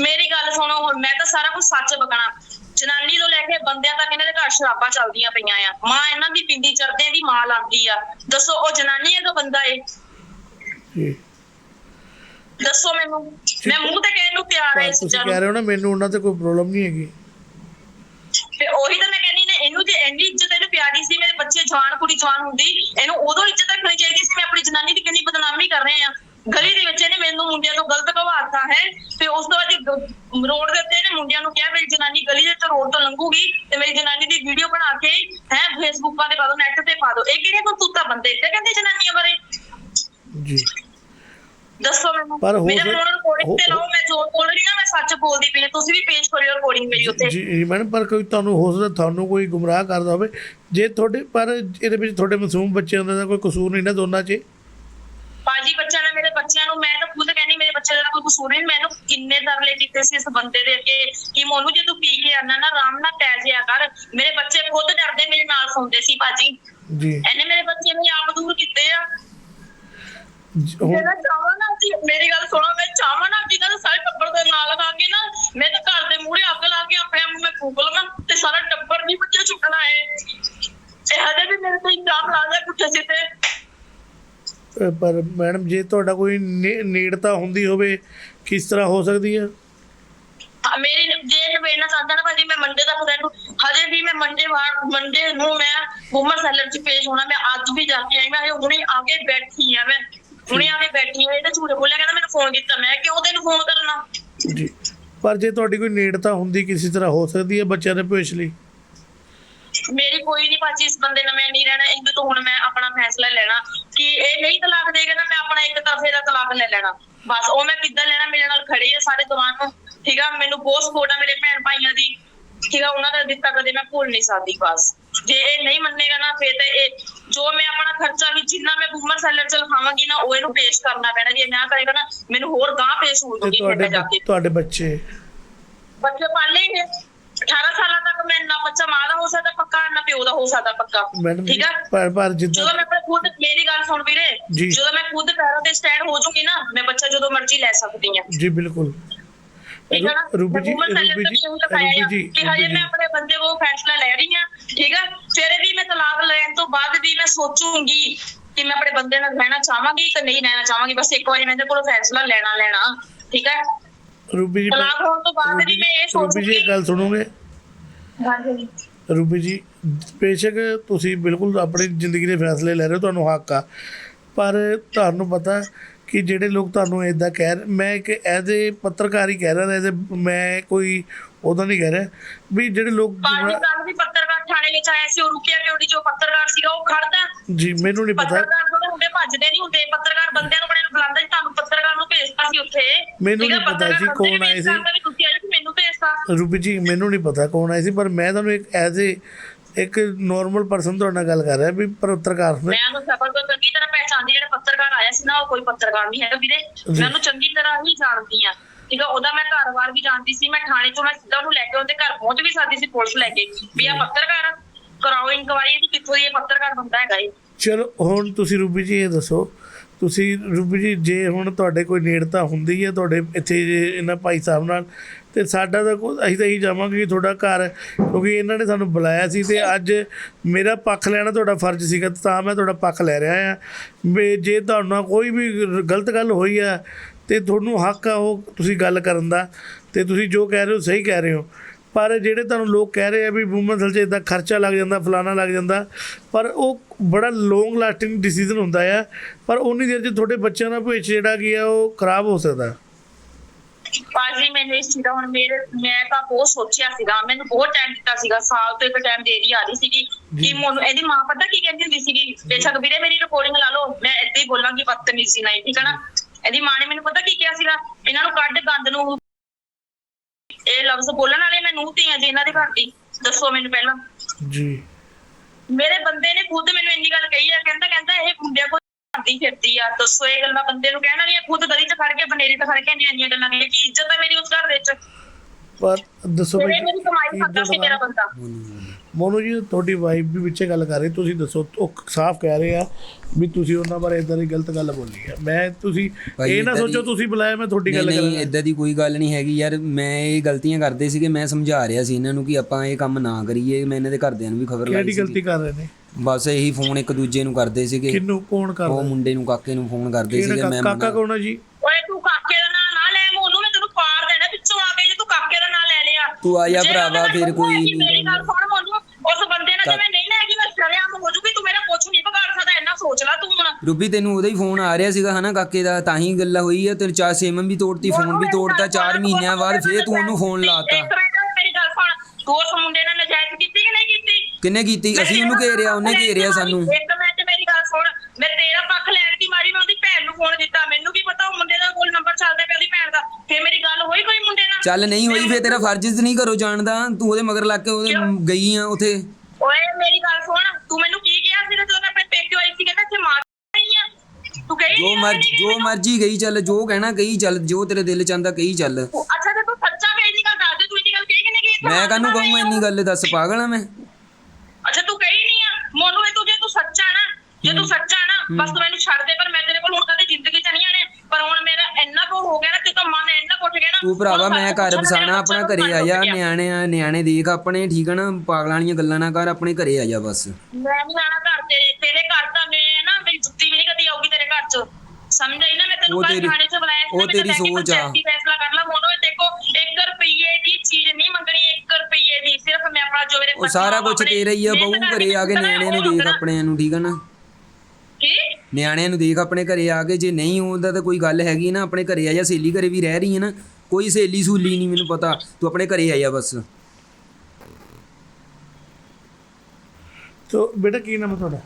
[SPEAKER 3] ਮੇਰੀ ਗੱਲ ਸੁਣੋ ਹੁਣ ਮੈਂ ਤਾਂ ਸਾਰਾ ਕੁਝ ਸੱਚ ਬਕਣਾ ਜਨਾਨੀ ਤੋਂ ਲੈ ਕੇ ਬੰਦਿਆਂ ਤੱਕ ਇਹਨਾਂ ਦੇ ਘਰ ਸ਼ਰਾਬਾਂ ਚੱਲਦੀਆਂ ਪਈਆਂ ਆ। ਮਾਂ ਇਹਨਾਂ ਦੀ ਪਿੰਡੀ ਚਰਦੇ ਦੀ ਮਾਂ ਲਾਂਦੀ ਆ। ਦੱਸੋ ਉਹ ਜਨਾਨੀ ਹੈ ਕਿ ਬੰਦਾ ਏ?
[SPEAKER 1] ਜੀ।
[SPEAKER 3] ਦੱਸੋ ਮੈਨੂੰ। ਮੈਂ ਮੂੰਹ ਤੇ ਕਹਿਣ ਨੂੰ ਤਿਆਰ
[SPEAKER 1] ਪਰ
[SPEAKER 3] ਇਸ
[SPEAKER 1] ਤੁਸੀਂ ਕਹਿ
[SPEAKER 3] ਨੂੰ
[SPEAKER 1] ਰਹੇ ਹੋ ਨਾ ਮੈਨੂੰ ਉਹਨਾਂ ਤੇ ਕੋਈ ਪ੍ਰੋਬਲਮ ਨਹੀਂ ਹੈਗੀ।
[SPEAKER 3] ਤੇ ਉਹੀ ਤਾਂ ਮੈਂ ਜੇ ਇੰਨੀ ਇੱਜ਼ਤ ਇਹਨੂੰ ਪਿਆਰੀ ਸੀ, ਮੇਰੇ ਬੱਚੇ ਜਵਾਨ, ਕੁੜੀ ਜਵਾਨ ਹੁੰਦੀ, ਇਹਨੂੰ ਉਦੋਂ ਇੱਜ਼ਤ ਰੱਖਣੀ ਚਾਹੀਦੀ ਸੀ, ਮੈਂ ਆਪਣੀ ਜਨਾਨੀ ਦੀ ਕਿੰਨੀ ਬਦਨਾਮੀ ਕਰ ਰਹੇ ਆ ਗਲੀ ਦੇ ਵਿੱਚ ਇਹਨੇ ਮੈਨੂੰ ਮੁੰਡਿਆਂ ਤੋਂ ਗਲਤ ਕਵਾਤਾ ਹੈ ਤੇ ਉਸ ਤੋਂ ਬਾਅਦ ਰੋਡ ਦੇ ਉੱਤੇ ਇਹਨੇ ਮੁੰਡਿਆਂ ਨੂੰ ਕਿਹਾ, ਮੇਰੀ ਜਨਾਨੀ ਗਲੀ ਦੇ ਉੱਤੇ ਰੋਡ ਤੋਂ ਲੰਘੂਗੀ ਤੇ ਮੇਰੀ ਜਨਾਨੀ ਦੀ ਵੀਡੀਓ ਬਣਾ ਕੇ, ਹੈ, ਫੇਸਬੁੱਕਾਂ ਤੇ ਪਾ ਦੋ ਨੈਟ ਤੇ ਪਾ ਦੋ ਇਹ ਕਿਹੜੇ ਕੋਈ ਤੁੱਤਾ ਬੰਦੇ? ਤੇ ਕਹਿੰਦੇ ਜਨਾਨੀਆਂ ਬਾਰੇ?
[SPEAKER 1] ਜੀ।
[SPEAKER 3] ਦੱਸੋ ਮੈਨੂੰ।
[SPEAKER 1] ਪਰ ਹੋ
[SPEAKER 3] ਮੇਰੇ
[SPEAKER 1] ਸਕ-
[SPEAKER 3] ਫੋਨ ਰਿਕਾਰਡਿੰਗ ਤੇ ਲਾਓ ਮੈਂ ਜੋ ਬੋਲ ਰਹੀ ਹਾਂ ਮੈਂ ਸੱਚ ਬੋਲਦੀ ਪਈ ਹਾਂ। ਤੁਸੀਂ ਵੀ ਪੇਸ਼ ਕਰਿਓ ਰਿਕਾਰਡਿੰਗ ਮੇਰੀ ਉੱਤੇ।
[SPEAKER 1] ਜੀ ਜੀ ਮੈਡਮ ਪਰ ਕੋਈ ਤੁਹਾਨੂੰ ਹੋ ਸਕਦਾ ਤੁਹਾਨੂੰ ਕੋਈ ਗੁੰਮਰਾਹ ਕਰਦਾ ਹੋਵੇ। ਜੇ ਤੁਹਾਡੇ ਪਰ ਇਹਦੇ ਵਿੱਚ ਤੁਹਾਡੇ ਮਾਸੂਮ ਬੱਚਿਆਂ ਦਾ ਤਾਂ ਕੋਈ ਕਸੂਰ ਨਹੀਂ ਨਾ ਦੋਨਾਂ 'ਚ।
[SPEAKER 3] ਬਾਜੀ ਬੱਚਿਆਂ ਨੇ ਮੇਰੇ ਬੱਚਿਆਂ ਨੂੰ ਮੈਂ ਤਾਂ ਖੁਦ ਕਹਿੰਦੀ ਮੇਰੇ ਬੱਚੇ ਦਾ ਕੋਈ ਕਸੂਰ ਨਹੀਂ। ਮੈਨੂੰ ਕਿੰਨੇ ਤਰਲੇ ਕੀਤੇ ਸੀ ਇਸ ਬੰਦੇ ਦੇ ਅੱਗੇ ਕਿ ਮੋਨੂ ਜੇ ਤੂੰ ਪੀ ਕੇ ਆਣਾ ਨਾ ਆਰਾਮ ਨਾਲ ਪੈ ਜਿਆ ਕਰ। ਮੇਰੇ ਬੱਚੇ ਖੁਦ ਡਰਦੇ ਮੇਰੇ ਨਾਲ ਸੌਂਦੇ ਸੀ ਬਾਜੀ
[SPEAKER 1] ਜੀ।
[SPEAKER 3] ਇਹਨੇ ਮੇਰੇ ਬੱਚੇ ਨੂੰ ਆਪ ਦੂਰ ਕੀਤੇ ਆ। ਜਿਹੜਾ ਚਾਹਵਾਂ ਨਾ ਕਿ ਮੇਰੀ ਗੱਲ ਸੁਣੋ ਮੈਂ ਚਾਹਵਾਂ ਨਾ ਕਿ ਇਹਨਾਂ ਸਾਰੇ ਟੱਬਰ ਦੇ ਨਾਲ ਲਗਾ ਕੇ ਨਾ ਮੈਂ ਤਾਂ ਘਰ ਦੇ ਮੂਹਰੇ ਅੱਗ ਲਾ ਕੇ ਆਪਣੇ ਆਪ ਨੂੰ ਮੈਂ ਫੂਕ ਲਵਾਂ ਤੇ ਸਾਰਾ ਟੱਬਰ ਨਹੀਂ ਬੱਚੇ ਚੁੱਕਣਾ ਹੈ ਇਹ ਹਜੇ ਵੀ ਮੇਰੇ ਤੇ ਇਲਜ਼ਾਮ ਲਾਦਾ ਪੁੱਠੇ ਸਿੱਧੇ
[SPEAKER 1] ਪਰ ਮੈਡਮ ਜੇ ਤੁਹਾਡਾ ਕੋਈ ਨੇ- ਨੇੜਤਾ ਹੁੰਦੀ ਹੋਵੇ ਕਿਸ ਤਰ੍ਹਾਂ ਹੋ ਸਕਦੀ ਹੈ
[SPEAKER 3] ਮੇਰੀ ਜੇ ਨਵੇੜਨਾ ਚਾਹੁੰਦਾ ਨਾ ਭਾਜੀ ਮੈਂ ਮੰਡੇ ਤੱਕ ਤੈਨੂੰ ਹਜੇ ਵੀ ਮੈਂ ਮੰਡੇ ਵਾਰ ਮੰਡੇ ਨੂੰ ਮੈਂ ਬੂਮਰ ਸੈਲਰ ਚ ਪੇਸ਼ ਹੋਣਾ ਮੈਂ ਅੱਜ ਵੀ ਜਾ ਕੇ ਆਈ ਮੈਂ ਹੁਣੇ ਆ ਕੇ ਬੈਠੀ ਆ ਮੈਂ। ਹੁਣੇ ਆ ਕੇ ਬੈਠੀ ਆ ਇਹ ਤਾਂ ਝੂਠ ਬੋਲਿਆ ਕਹਿੰਦਾ ਮੈਨੂੰ ਫੋਨ ਕੀਤਾ ਮੈਂ ਕਿਉਂ ਤੈਨੂੰ ਫੋਨ ਕਰਨਾ?
[SPEAKER 1] ਜੀ। ਪਰ ਜੇ ਤੁਹਾਡੀ ਕੋਈ ਨੇੜਤਾ ਹੁੰਦੀ ਕਿਸੇ ਤਰ੍ਹਾਂ ਹੋ ਸਕਦੀ ਹੈ ਬੱਚਿਆਂ ਦੇ ਭਵਿੱਖ ਲਈ?
[SPEAKER 3] ਮੇਰੀ ਕੋਈ ਨਹੀਂ ਭਾਜੀ ਇਸ ਬੰਦੇ ਨਾਲ ਮੈਂ ਨਹੀਂ ਰਹਿਣਾ ਇਹਦੇ ਤੋਂ ਹੁਣ ਮੈਂ ਆਪਣਾ ਫੈਸਲਾ ਲੈਣਾ ਕਿ ਇਹ ਨਹੀਂ ਤਲਾਕ ਦੇਗਾ ਨਾ ਮੈਂ ਆਪਣਾ ਇੱਕ ਤਰਫੇ ਦਾ ਤਲਾਕ ਲੈ ਲੈਣਾ। ਬਸ ਉਹ ਮੈਂ ਕਿੱਦਾਂ ਲੈਣਾ ਮੇਰੇ ਨਾਲ ਖੜੇ ਆ ਸਾਰੇ ਦੀਵਾਨ ਨੂੰ। ਠੀਕ ਆ ਮੈਨੂੰ ਬਹੁਤ ਸਪੋਰਟ ਆ ਮੇਰੇ ਭੈਣ ਭਾਈਆਂ ਦੀ। ਠੀਕ ਆ ਉਹਨਾਂ ਦਾ ਦਿੱਤਾ ਕਦੇ ਮੈਂ ਭੁੱਲ ਨਹੀਂ ਸਕਦੀ ਬਸ। ਜੇ ਇਹ ਨਹੀਂ ਮੰਨੇਗਾ ਨਾ ਫਿਰ ਤੇ ਇਹ ਜੋ ਮੈਂ ਆਪਣਾ ਖਰਚਾ ਵੀ ਜਿੰਨਾ ਮੈਂ ਬੂਮਰ ਸੈਲਰ ਚ ਲਖਾਵਾਂਗੀ ਨਾ ਉਹ ਇਹਨੂੰ ਪੇਸ਼ ਕਰਨਾ ਪੈਣਾ। ਜੇ ਨਾ ਕਰੇਗਾ ਨਾ ਮੈਨੂੰ ਹੋਰ ਗਾਂ ਪੇਸ਼ ਹੋ ਜੂਗੀ ਮੈਂ ਜਾ
[SPEAKER 1] ਤੁਹਾਡੇ
[SPEAKER 3] ਕੇ।
[SPEAKER 1] ਤੁਹਾਡੇ ਬੱਚੇ?
[SPEAKER 3] ਬੱਚੇ ਪਾਲੇ ਹੀ ਨੇ। 18 ਸਾਲਾਂ ਤੱਕ ਮੈਂ ਨਾ ਬੱਚਾ ਮਾਂ ਦਾ ਹੋ ਸਕਦਾ ਪੱਕਾ ਨਾ ਪਿਓ ਦਾ ਹੋ ਸਕਦਾ ਪੱਕਾ। ਠੀਕ ਆ?
[SPEAKER 1] ਪਰ ਪਰ ਜਿੱਦਾਂ
[SPEAKER 3] ਜਦੋਂ ਮੈਂ ਆਪਣੇ ਖੁਦ ਮੇਰੀ ਗੱਲ ਸੁਣ ਵੀਰੇ। ਜਦੋਂ ਮੈਂ ਖੁਦ ਪੈਰਾਂ ਤੇ ਸਟੈਂਡ ਹੋ ਚੁੱਕੀ ਨਾ ਮੈਂ ਬੱਚਾ ਜਦੋਂ ਮਰਜ਼ੀ ਲੈ ਸਕਦੀ ਆ
[SPEAKER 1] ਜੀ ਬਿਲਕੁਲ।
[SPEAKER 3] ਠੀਕ ਹੈ ਨਾ?
[SPEAKER 1] ਰੂਬੀ ਜੀ ਰੂਬੀ ਜੀ ਰੂਬੀ ਜੀ
[SPEAKER 3] ਕਿ ਹਜੇ ਮੈਂ ਆਪਣੇ ਬੰਦੇ ਕੋਲ ਫੈਸਲਾ ਲੈ ਰਹੀ ਆ ਠੀਕ ਆ? ਫਿਰ ਵੀ ਮੈਂ ਤਲਾਕ ਲੈਣ ਤੋਂ ਬਾਅਦ ਵੀ ਮੈਂ ਸੋਚੂੰਗੀ ਕਿ ਮੈਂ ਆਪਣੇ ਬੰਦੇ ਨਾਲ ਰਹਿਣਾ ਚਾਹਾਂਗੀ ਕਿ ਨਹੀਂ ਰਹਿਣਾ ਚਾਹਾਂਗੀ। ਬਸ ਇੱਕ ਵਾਰੀ ਮੈਂ ਇਹਦੇ ਕੋਲੋਂ ਫੈਸਲਾ ਲੈਣਾ ਲੈਣਾ ਠੀਕ ਹੈ
[SPEAKER 1] ਰੂਬੀ ਜੀ
[SPEAKER 3] ਤਲਾਕ ਹੋਣ ਤੋਂ ਬਾਅਦ ਵੀ ਮੈਂ ਇਹ
[SPEAKER 1] ਰੂਬੀ ਜੀ
[SPEAKER 3] ਸੋਚੂੰਗੀ।
[SPEAKER 1] ਗੱਲ ਸੁਣੋਗੇ?
[SPEAKER 3] ਹਾਂਜੀ।
[SPEAKER 1] ਰੂਬੀ ਜੀ ਬੇਸ਼ੱਕ ਤੁਸੀਂ ਬਿਲਕੁਲ ਆਪਣੀ ਜ਼ਿੰਦਗੀ ਦੇ ਫੈਸਲੇ ਲੈ ਰਹੇ ਹੋ ਤੁਹਾਨੂੰ ਹੱਕ ਆ। ਪਰ ਤੁਹਾਨੂੰ ਪਤਾ ਕਿ ਜਿਹੜੇ ਲੋਕ ਤੁਹਾਨੂੰ ਇਦਾਂ ਕਹਿ ਰਹੇ ਮੈਂ ਇੱਕ ਐਜ਼ੇ ਪੱਤਰਕਾਰ ਹੀ ਕਹਿ ਰਿਹਾ ਐਜ਼ ਮੈਂ ਕੋਈ ਉਹਦਾ ਨਹੀਂ ਕਹਿ ਰਿਹਾ ਵੀ ਜਿਹੜੇ ਲੋਕ
[SPEAKER 3] ਕੱਲ ਵੀ ਪੱਤਰਕਾਰ ਥਾਣੇ ਵਿੱਚ ਆਇਆ ਸੀ ਉਹ ਰੁਕਿਆ ਕਿਉਂ ਨਹੀਂ ਜੋ ਪੱਤਰਕਾਰ ਸੀਗਾ ਉਹ ਖੜਦਾ
[SPEAKER 1] ਜੀ ਮੈਨੂੰ ਨਹੀਂ ਪਤਾ।
[SPEAKER 3] ਪੱਤਰਕਾਰ ਹੁੰਦੇ ਭੱਜਦੇ ਨਹੀਂ ਹੁੰਦੇ ਪੱਤਰਕਾਰ ਬੰਦਿਆਂ ਨੂੰ ਬੜੇ ਨੂੰ ਬੁਲਾਉਂਦਾ ਜੀ ਤੁਹਾਨੂੰ ਪੱਤਰਕਾਰ ਨੂੰ ਭੇਜਤਾ ਸੀ ਉੱਥੇ।
[SPEAKER 1] ਮੈਨੂੰ ਨਹੀਂ ਪਤਾ ਜੀ ਕੌਣ ਆਏ ਸੀ।
[SPEAKER 3] ਭੇਜਦਾ ਤੁਸੀਂ ਆਏ ਮੈਨੂੰ
[SPEAKER 1] ਰੂਬੀ ਜੀ ਮੈਨੂੰ ਨਹੀਂ ਪਤਾ ਕੌਣ ਆਇਆ ਸੀ ਪਰ ਮੈਂ ਤੁਹਾਨੂੰ ਇੱਕ ਐਜ਼ ਇੱਕ ਨਾਰਮਲ ਪਰਸਨ ਤੁਹਾਡੇ ਨਾਲ ਗੱਲ ਕਰ ਰਿਹਾ ਵੀ ਪੱਤਰਕਾਰ ਨੇ
[SPEAKER 3] ਮੈਂ ਉਹਨੂੰ ਸਫਰ ਤੋਂ ਚੰਗੀ ਤਰ੍ਹਾਂ ਪਹਿਚਾਨਦੀ ਜਿਹੜਾ ਪੱਤਰਕਾਰ ਆਇਆ ਸੀ ਨਾ ਉਹ ਕੋਈ ਪੱਤਰਕਾਰ ਨਹੀਂ ਹੈਗਾ ਵੀਰੇ। ਮੈਂ ਉਹਨੂੰ ਚੰਗੀ ਤਰ੍ਹਾਂ ਹੀ ਜਾਣਦੀ ਆ ਠੀਕ ਆ ਉਹਦਾ ਮੈਂ ਘਰ-ਬਾਰ ਵੀ ਜਾਣਦੀ ਸੀ ਮੈਂ ਥਾਣੇ ਤੋਂ ਮੈਂ ਸਿੱਧਾ ਉਹਨੂੰ ਲੈ ਕੇ ਉਹਦੇ ਘਰ ਪਹੁੰਚ ਵੀ ਸਕਦੀ ਸੀ ਪੁਲਿਸ ਲੈ ਕੇ। ਵੀ ਆ ਪੱਤਰਕਾਰ ਕਰਾਓ ਇਨਕੁਆਇਰੀ ਇਹਦੀ ਕਿੱਥੋਂ ਇਹ ਪੱਤਰਕਾਰ ਬੰਦਾ ਹੈਗਾ ਇਹ।
[SPEAKER 1] ਚਲੋ ਹੁਣ ਤੁਸੀਂ ਰੂਬੀ ਜੀ ਇਹ ਦੱਸੋ ਤੁਸੀਂ ਰੂਬੀ ਜੀ ਜੇ ਹੁਣ ਤੁਹਾਡੇ ਕੋਈ ਨੇੜਤਾ ਹੁੰਦੀ ਹੈ ਤੁਹਾਡੇ ਇੱਥੇ ਇਹਨਾਂ ਭਾਈ ਸਾਹਿਬ ਨਾਲ ਤੇ ਸਾਡਾ ਤਾਂ ਕੋਈ ਅਸੀਂ ਤਾਂ ਇਹੀ ਜਾਵਾਂਗੇ ਕਿ ਤੁਹਾਡਾ ਘਰ, ਕਿਉਂਕਿ ਇਹਨਾਂ ਨੇ ਸਾਨੂੰ ਬੁਲਾਇਆ ਸੀ ਤੇ ਅੱਜ ਮੇਰਾ ਪੱਖ ਲੈਣਾ ਤੁਹਾਡਾ ਫਰਜ਼ ਸੀਗਾ ਤਾਂ ਮੈਂ ਤੁਹਾਡਾ ਪੱਖ ਲੈ ਰਿਹਾ ਆ ਵੀ ਜੇ ਤੁਹਾਨੂੰ ਕੋਈ ਵੀ ਗਲਤ ਗੱਲ ਹੋਈ ਆ ਤੇ ਤੁਹਾਨੂੰ ਹੱਕ ਆ ਉਹ ਤੁਸੀਂ ਗੱਲ ਕਰਨ ਦਾ ਤੇ ਤੁਸੀਂ ਜੋ ਕਹਿ ਰਹੇ ਹੋ ਸਹੀ ਕਹਿ ਰਹੇ ਹੋ। ਪਰ ਜਿਹੜੇ ਤੁਹਾਨੂੰ ਲੋਕ ਕਹਿ ਰਹੇ ਆ ਵੀ ਵੂਮਨ ਸੈਲ 'ਚ ਇਦਾਂ ਖਰਚਾ ਲੱਗ ਜਾਂਦਾ, ਫਲਾਣਾ ਲੱਗ ਜਾਂਦਾ, ਪਰ ਉਹ ਬੜਾ ਲੌਂਗ ਲਾਸਟਿੰਗ ਡਿਸੀਜਨ ਹੁੰਦਾ ਆ। ਪਰ ਉਨੀ ਦੇਰ 'ਚ ਤੁਹਾਡੇ ਬੱਚਿਆਂ ਦਾ ਭਵਿੱਖ ਜਿਹੜਾ ਕੀ ਆ ਉਹ ਖਰਾਬ ਹੋ ਸਕਦਾ।
[SPEAKER 3] ਪਾਜੀ ਮੈਨੂੰ ਇਸ ਚੀਜ਼ ਦਾ ਹੁਣ ਮੇਰੇ ਮੈਂ ਤਾਂ ਬਹੁਤ ਸੋਚਿਆ ਸੀਗਾ। ਮੈਨੂੰ ਬਹੁਤ ਟਾਈਮ ਦਿੱਤਾ ਸੀਗਾ। ਸਾਲ ਤੋਂ ਇੱਕ ਟਾਈਮ ਦੇ ਰਹੀ ਆ ਰਹੀ ਸੀਗੀ ਕਿ ਮੈਨੂੰ ਇਹਦੀ ਮਾਂ ਪਤਾ ਕੀ ਕਹਿੰਦੀ ਹੁੰਦੀ ਸੀਗੀ? ਬੇਸ਼ੱਕ ਵੀਰੇ ਮੇਰੀ ਰਿਕਾਰਡਿੰਗ ਲਾ ਲਓ। ਮੈਂ ਏਦਾਂ ਹੀ ਬੋਲਾਂਗੀ ਬਦਤਮੀਜ਼ੀ ਨਾਲ ਹੀ, ਠੀਕ ਹੈ ਨਾ? ਇਹਦੀ ਮਾਂ ਨੇ ਮੈਨੂੰ ਪਤਾ ਕੀ ਕਿਹਾ ਸੀਗਾ? ਇਹਨਾਂ ਨੂੰ ਕੱਢ ਗੰਦ ਨੂੰ। ਇਹ ਲਫ਼ਜ਼ ਬੋਲਣ ਵਾਲੇ ਮੈਂ ਨੂੰਹ ਧੀਆਂ ਜੀ ਇਹਨਾਂ ਦੇ ਘਰ ਦੀ। ਦੱਸੋ ਮੈਨੂੰ ਪਹਿਲਾਂ।
[SPEAKER 1] ਜੀ।
[SPEAKER 3] ਮੇਰੇ ਬੰਦੇ ਨੇ ਖੁਦ ਮੈਨੂੰ ਇੰਨੀ ਗੱਲ ਕਹੀ ਆ। ਕਹਿੰਦਾ ਕਹਿੰਦਾ ਇਹ ਮੁੰਡਿਆਂ ਕੋਲ ਆਂਦੀ ਫਿਰਦੀ ਆ ਦੱਸੋ ਇਹ ਗੱਲਾਂ ਬੰਦੇ ਨੂੰ ਕਹਿਣ ਵਾਲੀਆਂ ਖੁਦ ਗਲੀ 'ਚ ਖੜ ਕੇ ਬਨੇਰੀ ਤੇ ਖੜ ਕੇ ਇੰਨੀਆਂ ਇੰਨੀਆਂ ਗੱਲਾਂ ਕਹੀ ਕੀ ਇੱਜ਼ਤ ਆ ਮੇਰੀ ਉਸ ਘਰ ਦੇ ਵਿੱਚ?
[SPEAKER 1] ਪਰ ਦੱਸੋ ਬਈ
[SPEAKER 3] ਮੇਰੀ ਕਮਾਈ ਖਾਂਦਾ ਸੀ ਮੇਰਾ ਬੰਦਾ।
[SPEAKER 1] ਮੋਨੂ ਜੀ ਤੁਹਾਡੀ ਵਾਈਫ ਵੀ ਵਿੱਚੇ ਗੱਲ ਕਰ ਰਹੀ ਤੁਸੀਂ ਦੱਸੋ ਉਹ ਸਾਫ਼ ਕਹਿ ਰਹੇ ਆ ਵੀ ਤੁਸੀਂ ਉਹਨਾਂ ਬਾਰੇ ਇਦਾਂ ਦੀ ਗਲਤ ਗੱਲ ਬੋਲੀ ਆ। ਮੈਂ ਤੁਸੀਂ ਇਹ ਨਾ ਸੋਚੋ
[SPEAKER 2] ਦੀ-
[SPEAKER 1] ਤੁਸੀਂ ਬੁਲਾਇਆ ਮੈਂ ਤੁਹਾਡੀ
[SPEAKER 2] ਨਹੀਂ
[SPEAKER 1] ਗੱਲ
[SPEAKER 2] ਨਹੀਂ
[SPEAKER 1] ਕਰਾਂਗਾ।
[SPEAKER 2] ਇਦਾਂ ਦੀ ਕੋਈ ਗੱਲ ਨਹੀਂ ਹੈਗੀ ਯਾਰ ਮੈਂ ਇਹ ਗਲਤੀਆਂ ਕਰਦੇ ਸੀਗੇ ਮੈਂ ਸਮਝਾ ਰਿਹਾ ਸੀ ਇਹਨਾਂ ਨੂੰ ਕਿ ਆਪਾਂ ਇਹ ਕੰਮ ਨਾ ਕਰੀਏ ਮੈਂ ਇਹਨਾਂ ਦੇ ਘਰਦਿਆਂ ਨੂੰ ਵੀ ਖਬਰ ਲਾਈ
[SPEAKER 1] ਕਿਹੜੀ
[SPEAKER 2] ਸੀ
[SPEAKER 1] ਗਲਤੀ ਕਰ ਰਹੇ ਨੇ?
[SPEAKER 2] ਬਸ ਇਹੀ ਫੋਨ ਇੱਕ ਦੂਜੇ ਨੂੰ ਕਰਦੇ ਸੀਗੇ।
[SPEAKER 1] ਕਿੰਨੂੰ ਕੌਣ
[SPEAKER 2] ਉਹ
[SPEAKER 1] ਕਰਦਾ
[SPEAKER 2] ਮੁੰਡੇ ਨੂੰ ਕਾਕੇ ਨੂੰ ਫੋਨ ਕਰਦੇ ਸੀਗੇ
[SPEAKER 1] ਕਿਹੜਾ
[SPEAKER 2] ਮੈਂ
[SPEAKER 1] ਕਾਕਾ
[SPEAKER 2] ਮਨਾ-
[SPEAKER 1] ਕੌਣ ਆ ਜੀ?
[SPEAKER 3] ਓਏ ਤੂੰ ਕਾਕੇ ਦਾ ਨਾਂ ਨਾ ਲੈ ਮੋਨੂ ਮੈਂ ਤੈਨੂੰ ਪਾੜ ਦੇਣਾ ਪਿੱਛੋਂ ਆ ਕੇ ਜੇ ਤੂੰ ਕਾਕੇ ਦਾ ਨਾਂ ਲੈ ਲਿਆ।
[SPEAKER 2] ਤੂੰ ਆ ਜਾ
[SPEAKER 3] ਜੇ
[SPEAKER 2] ਭਰਾਵਾ, ਫਿਰ ਕੋਈ
[SPEAKER 3] ਕਿ ਮੇਰੀ ਗੱਲ ਸੁਣ ਮੋਨੂ ਉਸ ਬੰਦੇ ਨਾਲ ਜਿਵੇਂ ਨਹੀਂ ਨਾ ਹੈਗੀ ਮੈਂ ਸ਼ਰਿਆਮ ਹੋ ਜੂਗੀ ਤੂੰ ਮੇਰਾ ਕੁਛ ਨਹੀਂ ਵਿਗਾੜ ਸਕਦਾ ਇੰਨਾ ਸੋਚ ਲੈ ਤੂੰ ਹੁਣ।
[SPEAKER 2] ਰੂਬੀ ਤੈਨੂੰ ਉਹਦਾ ਹੀ ਫੋਨ ਆ ਰਿਹਾ ਸੀਗਾ ਹਨਾ ਕਾਕੇ ਦਾ ਤਾਂ ਹੀ ਗੱਲਾਂ ਹੋਈ ਆ ਤੇਰੇ ਚਾਰ ਸੇਮਨ ਵੀ ਤੋੜਤੀ ਫੋਨ ਵੀ ਤੋੜਤਾ 4 ਮਹੀਨਿਆਂ ਬਾਅਦ ਫੇਰ ਤੂੰ ਉਹਨੂੰ ਫੋਨ ਲਾਤਾ।
[SPEAKER 3] ਇੱਕ ਮਿੰਟ ਮੇਰੀ ਗੱਲ ਸੁਣ ਤੂੰ ਉਸ ਮੁੰਡੇ ਨਾਲ ਨਜਾਇਜ਼ ਕੀਤੀ ਕਿ ਨਹੀਂ ਕੀਤੀ
[SPEAKER 2] ਕਿੰਨੇ ਕੀਤੀ? ਅਸੀਂ ਉਹਨੂੰ ਘੇਰਿਆ ਉਹਨੇ ਘੇਰਿਆ ਸਾਨੂੰ।
[SPEAKER 3] ਇੱਕ ਮਿੰਟ ਮੇਰੀ ਗੱਲ ਸੁਣ। ਮੈਂ ਤੇਰਾ ਪੱਖ ਲੈਣ ਦੀ ਮਾਰੀ ਮੈਂ ਉਹਦੀ ਭੈਣ ਨੂੰ ਫੋਨ ਦਿੱਤਾ ਮੈਨੂੰ ਕੀ ਪਤਾ ਉਹ ਮੁੰਡੇ ਦਾ ਕੋਲ ਨੰਬਰ ਚੱਲਦਾ ਪਿਆ ਉਹਦੀ ਭੈਣ ਦਾ। ਫੇਰ ਮੇਰੀ ਗੱਲ ਹੋਈ ਕੋਈ ਮੁੰਡੇ ਨਾਲ?
[SPEAKER 2] ਚੱਲ ਨਹੀਂ ਹੋਈ ਫੇਰ ਤੇਰਾ ਫਰਜ਼ ਨਹੀਂ ਘਰੋਂ ਜਾਣਦਾ ਤੂੰ ਉਹਦੇ ਮਗਰ ਲੱਗ ਕੇ ਉਹਦੇ ਗਈ ਆ ਉਥੇ।
[SPEAKER 3] ਓਏ ਮੇਰੀ ਗੱਲ ਸੁਣ। ਤੂੰ ਮੈਨੂੰ ਕੀ ਕਿਹਾ ਸੀ? ਜਦੋਂ ਮੈਂ ਆਪਣੇ ਪੇਕੇ ਆਈ ਸੀ ਕਹਿੰਦਾ ਇੱਥੇ ਮਾਰ ਰਹੀ ਆ। ਤੂੰ ਕਹੀ
[SPEAKER 2] ਜੋ ਮਰਜ਼ੀ ਜੋ ਮਰਜ਼ੀ ਗਈ ਚੱਲ ਜੋ ਕਹਿਣਾ ਕਹੀ ਚੱਲ ਜੋ ਤੇਰੇ ਦਿਲ ਚ ਆਂਦਾ ਕਹੀ ਚੱਲ।
[SPEAKER 3] ਅੱਛਾ ਜੇ ਤੂੰ ਸੱਚਾ ਕਹੀ ਦੀ ਗੱਲ ਦੱਸ ਦੇ ਤੂੰ ਇੰਨੀ ਗੱਲ ਕਹੀ ਕਿ ਨਹੀਂ ਕਹੀ?
[SPEAKER 2] ਮੈਂ ਕਾਹਨੂੰ ਕਹੂੰ ਇੰਨੀ ਗੱਲ ਦੱਸ ਪਾਗਲ ਆ ਮੈਂ
[SPEAKER 3] ਅੱਛਾ ਤੂੰ ਕਹੀ ਨਹੀਂ ਆ ਮੋਨੂ ਇਹ ਤੂੰ ਜੇ ਤੂੰ ਸੱਚਾ ਨਾ ਜੇ ਤੂੰ ਸੱਚਾ ਨਾ ਬਸ ਤੂੰ ਮੈਨੂੰ ਛੱਡ ਦੇ ਪਰ ਮੈਂ ਤੇਰੇ ਕੋਲ ਹੁਣ ਕਦੇ ਜ਼ਿੰਦਗੀ ਚ ਨਹੀਂ ਆਣੇ ਪਰ ਹੁਣ ਮੇਰਾ ਇੰਨਾ ਕੋ ਹੋ ਗਿਆ ਨਾ ਤੇ ਤਾਂ ਮਨ ਇੰਨਾ ਘੁੱਟ ਗਿਆ ਨਾ
[SPEAKER 2] ਤੂੰ ਭਰਾਵਾ ਮੈਂ ਘਰ ਬਸਾਣਾ ਆਪਣਾ ਘਰੇ ਆ ਜਾ। ਨਿਆਣੇ ਆ ਨਿਆਣੇ ਦੇਖ ਆਪਣੇ ਠੀਕ ਨਾ ਪਾਗਲਾਂ ਵਾਲੀਆਂ ਗੱਲਾਂ ਨਾ ਕਰ ਆਪਣੇ ਘਰੇ ਆ ਜਾ ਬਸ
[SPEAKER 3] ਮੈਂ ਨਹੀਂ ਆਣਾ ਘਰ ਤੇਰੇ ਤੇਰੇ ਘਰ ਤਾਂ ਮੈਂ ਨਾ ਮੇਰੀ ਜੁੱਤੀ ਵੀ ਨਹੀਂ ਕਦੀ ਆਊਗੀ ਤੇਰੇ ਘਰ ਚ ਸਮਝ ਆਈ ਨਾ ਮੈਂ ਤੈਨੂੰ ਕੱਲ ਥਾਣੇ ਚ ਬੁਲਾਇਆ ਸੀ
[SPEAKER 2] ਉਹ ਤੇਰੀ
[SPEAKER 3] ਤਾਂ ਕੇ
[SPEAKER 2] ਸੋਚ ਆ।
[SPEAKER 3] ਫੈਸਲਾ ਕਰ ਲਾ ਮੋਨੋ ਦੇਖੋ 1 ਰੁਪਏ ਦੀ ਚੀਜ਼ ਨਹੀਂ ਮੰਗਣੀ 1 ਰੁਪਏ ਦੀ ਸਿਰਫ ਮੈਂ ਆਪਣਾ ਜੋ ਮੇਰੇ
[SPEAKER 2] ਉਹ ਸਾਰਾ ਕੁਝ
[SPEAKER 3] ਆਪਣੇ
[SPEAKER 2] ਤੇਰਾ ਹੀ ਆ ਬਹੂ ਘਰੇ ਆ ਕੇ
[SPEAKER 3] ਦਿੱਤਾ ਨਾ,
[SPEAKER 2] ਦੇਖ। ਆਪਣਿਆਂ ਨੂੰ ਠੀਕ ਆ ਨਾ
[SPEAKER 3] ਕੀ
[SPEAKER 2] ਨਿਆਣਿਆਂ ਨੂੰ ਦੇਖ ਆਪਣੇ ਘਰੇ ਆ ਕੇ ਜੇ ਨਹੀਂ ਹੁੰਦਾ ਤਾਂ ਕੋਈ ਗੱਲ ਹੈਗੀ ਨਾ ਆਪਣੇ ਘਰੇ ਆ ਜਾ ਸਹੇਲੀ ਘਰੇ ਵੀ ਰਹਿ ਰਹੀ ਹੈ ਨਾ ਕੋਈ ਸਹੇਲੀ ਸਹੂਲੀ ਨਹੀਂ ਮੈਨੂੰ ਪਤਾ ਤੂੰ ਆਪਣੇ ਘਰੇ ਆ ਜਾ ਬਸ।
[SPEAKER 1] ਤੋ ਬੇਟਾ ਕੀ ਨਾਮ ਹੈ ਤੁਹਾਡਾ?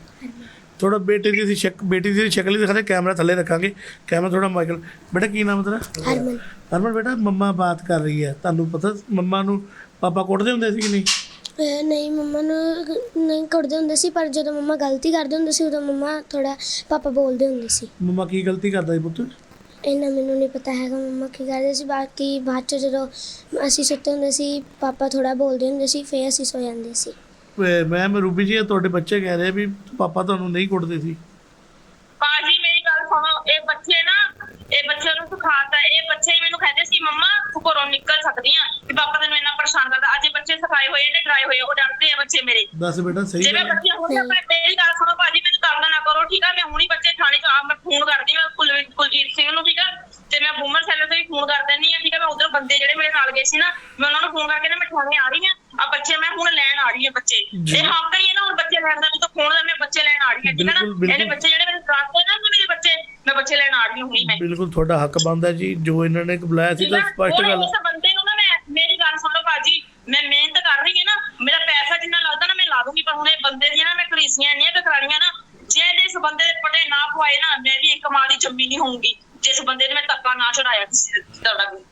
[SPEAKER 1] ਥੋੜਾ ਬੇਟੇ ਦੀ ਅਸੀਂ ਸ਼ਕ ਬੇਟੀ ਦੀ ਸ਼ਕਲ ਹੀ ਦਿਖਾਦੇ ਕੈਮਰਾ ਥੱਲੇ ਰੱਖਾਂਗੇ ਕੈਮਰਾ ਥੋੜਾ ਮਾਈਕਲ ਬੇਟਾ ਕੀ ਨਾਮ ਹੈ ਤੇਰਾ?
[SPEAKER 5] ਹਰਮਨ।
[SPEAKER 1] ਹਰਮਨ ਬੇਟਾ ਮੰਮਾ ਬਾਤ ਕਰ ਰਹੀ ਹੈ ਤੁਹਾਨੂੰ ਪਤਾ ਮੰਮਾ ਨੂੰ ਪਾਪਾ ਕੁੱਟਦੇ ਹੁੰਦੇ ਸੀ ਕਿ ਨਹੀਂ?
[SPEAKER 5] ਨਹੀਂ ਮੰਮਾ ਨੂੰ ਨਹੀਂ ਕੁੱਟਦੇ ਹੁੰਦੇ ਸੀ ਪਰ ਜਦੋਂ ਮੰਮਾ ਗਲਤੀ ਕਰਦੇ ਹੁੰਦੇ ਸੀ ਉਦੋਂ ਮੰਮਾ ਥੋੜਾ ਪਾਪਾ ਬੋਲਦੇ ਹੁੰਦੇ ਸੀ।
[SPEAKER 1] ਮੰਮਾ ਕੀ ਗਲਤੀ ਕਰਦਾ ਸੀ ਪੁੱਤ?
[SPEAKER 5] ਇੰਨਾ ਮੈਨੂੰ ਨਹੀਂ ਪਤਾ ਹੈਗਾ ਮੰਮਾ ਕੀ ਕਰਦੇ ਸੀ ਬਾਕੀ ਬਾਅਦ ਚ ਜਦੋਂ ਅਸੀਂ ਸੁੱਤੇ ਹੁੰਦੇ ਸੀ ਪਾਪਾ ਥੋੜਾ ਬੋਲਦੇ ਹੁੰਦੇ ਸੀ ਫੇਰ ਅਸੀਂ ਸੋ ਜਾਂਦੇ ਸੀ।
[SPEAKER 1] ਮੈਮ ਰੂਬੀ ਜੀ ਤੁਹਾਡੇ ਬੱਚੇ ਕਹਿ ਰਹੇ ਵੀ ਪਾਪਾ ਤੁਹਾਨੂੰ ਨਹੀਂ ਕੁੱਟਦੇ ਸੀ।
[SPEAKER 3] ਬਾਜੀ ਮੇਰੀ ਗੱਲ ਸੁਣੋ ਇਹ ਬੱਚੇ ਨਾ ਇਹ ਬੱਚੇ ਨੂੰ ਸਿਖਾਤਾ ਇਹ ਬੱਚੇ ਹੀ ਮੈਨੂੰ ਕਹਿੰਦੇ ਸੀ ਮੰਮਾ ਤੂੰ ਘਰੋਂ ਨਿਕਲ ਸਕਦੀ ਆ ਕਿ ਪਾਪਾ ਤੈਨੂੰ ਇੰਨਾ ਪਰੇਸ਼ਾਨ ਕਰਦਾ। ਅੱਜ ਇਹ ਬੱਚੇ ਸਿਖਾਏ ਹੋਏ ਨੇ ਡਰਾਏ ਹੋਏ ਉਹ ਡਰਦੇ ਆ ਬੱਚੇ ਮੇਰੇ।
[SPEAKER 1] ਦੱਸ ਬੇਟਾ ਸਹੀ ਗੱਲ ਹੈ?
[SPEAKER 3] ਬੱਚੇ ਹੁਣ ਆਪਾਂ ਮੇਰੀ ਗੱਲ ਸੁਣੋ ਭਾਜੀ ਮੈਨੂੰ ਤੰਗ ਨਾ ਕਰੋ ਠੀਕ ਆ? ਮੈਂ ਹੁਣੀ ਬੱਚੇ ਥਾਣੇ ਚ ਆ ਮੈਂ ਫੋਨ ਕਰਦੀ ਮੈਂ ਕੁਲਵੀਰ ਕੁਲਜੀਤ ਸਿੰਘ ਨੂੰ ਠੀਕ ਆ? ਤੇ ਮੈਂ ਬੂਮਰ ਸੈਲਰ ਤੋਂ ਵੀ ਫੋਨ ਕਰ ਦਿੰਦੀ ਆ ਠੀਕ ਆ? ਮੈਂ ਉਧਰ ਬੰਦੇ ਜਿਹੜੇ ਮੇਰੇ ਨਾਲ ਗਏ ਸੀ ਨਾ ਮੈਂ ਉਹਨਾਂ ਨੂੰ ਫੋਨ ਕਰਕੇ ਨਾ ਮੈਂ ਥਾਣੇ ਆ ਰਹੀ ਆ। ਆ ਬੱਚੇ ਮੈਂ ਹੁਣ ਲੈਣ ਆ ਰਹੀ ਆ ਬੱਚੇ।
[SPEAKER 1] ਜੀ।
[SPEAKER 3] ਇਹ ਹੱਕ ਨਹੀਂ ਹੈ ਨਾ ਹੁਣ ਬੱਚੇ ਲੈਣ ਦਾ ਵੀ ਤਾਂ ਫੋਨ ਦਾ ਮੈਂ ਬੱਚੇ ਲੈਣ ਆ ਰਹੀ ਆ ਠੀਕ ਆ ਨਾ। ਇਹਨੇ ਬੱਚੇ ਜਿਹੜੇ ਮੇਰੇ ਬੱਚੇ ਮੈਂ ਬੱਚੇ ਲੈਣ ਆ ਰਹੀ ਹਾਂ ਹੁਣੀ ਮੈਂ
[SPEAKER 1] ਬਿਲਕੁਲ ਤੁਹਾਡਾ ਹੱਕ ਬਣਦਾ ਜੀ ਜੋ ਇਹਨਾਂ ਨੇ ਬੁਲਾਇਆ ਸੀ ਤਾਂ ਸਪਸ਼ਟ ਗੱਲ
[SPEAKER 3] ਉਸ ਬੰਦੇ ਨੂੰ ਨਾ ਮੈਂ ਮੇਰੀ ਗੱਲ ਸੁਣ ਲਓ ਬਾਜੀ ਮੈਂ ਮਿਹਨਤ ਕਰ ਰਹੀ ਹਾਂ ਨਾ ਮੇਰਾ ਪੈਸਾ ਜਿੰਨਾ ਲੱਗਦਾ ਨਾ ਮੈਂ ਲਾ ਦੂੰਗੀ ਪਰ ਹੁਣ ਇਹ ਬੰਦੇ ਦੀਆਂ ਨਾ ਮੈਂ ਕਲੀਸੀਆਂ ਇੰਨੀਆਂ ਕਰਾਣੀਆਂ ਨਾ ਜੇ ਇਹਦੇ ਇਸ ਬੰਦੇ ਦੇ ਪਟੇ ਨਾ ਪਵਾਏ ਨਾ ਮੈਂ ਵੀ ਇੱਕ ਮਾਂ ਦੀ ਜੰਮੀ ਨਹੀਂ ਹੋਊਂਗੀ ਜਿਸ ਬੰਦੇ ਨੇ ਮੈਂ ਧੱਕਾ ਨਾ ਕਿਸੇ ਦਾ ਵੀ।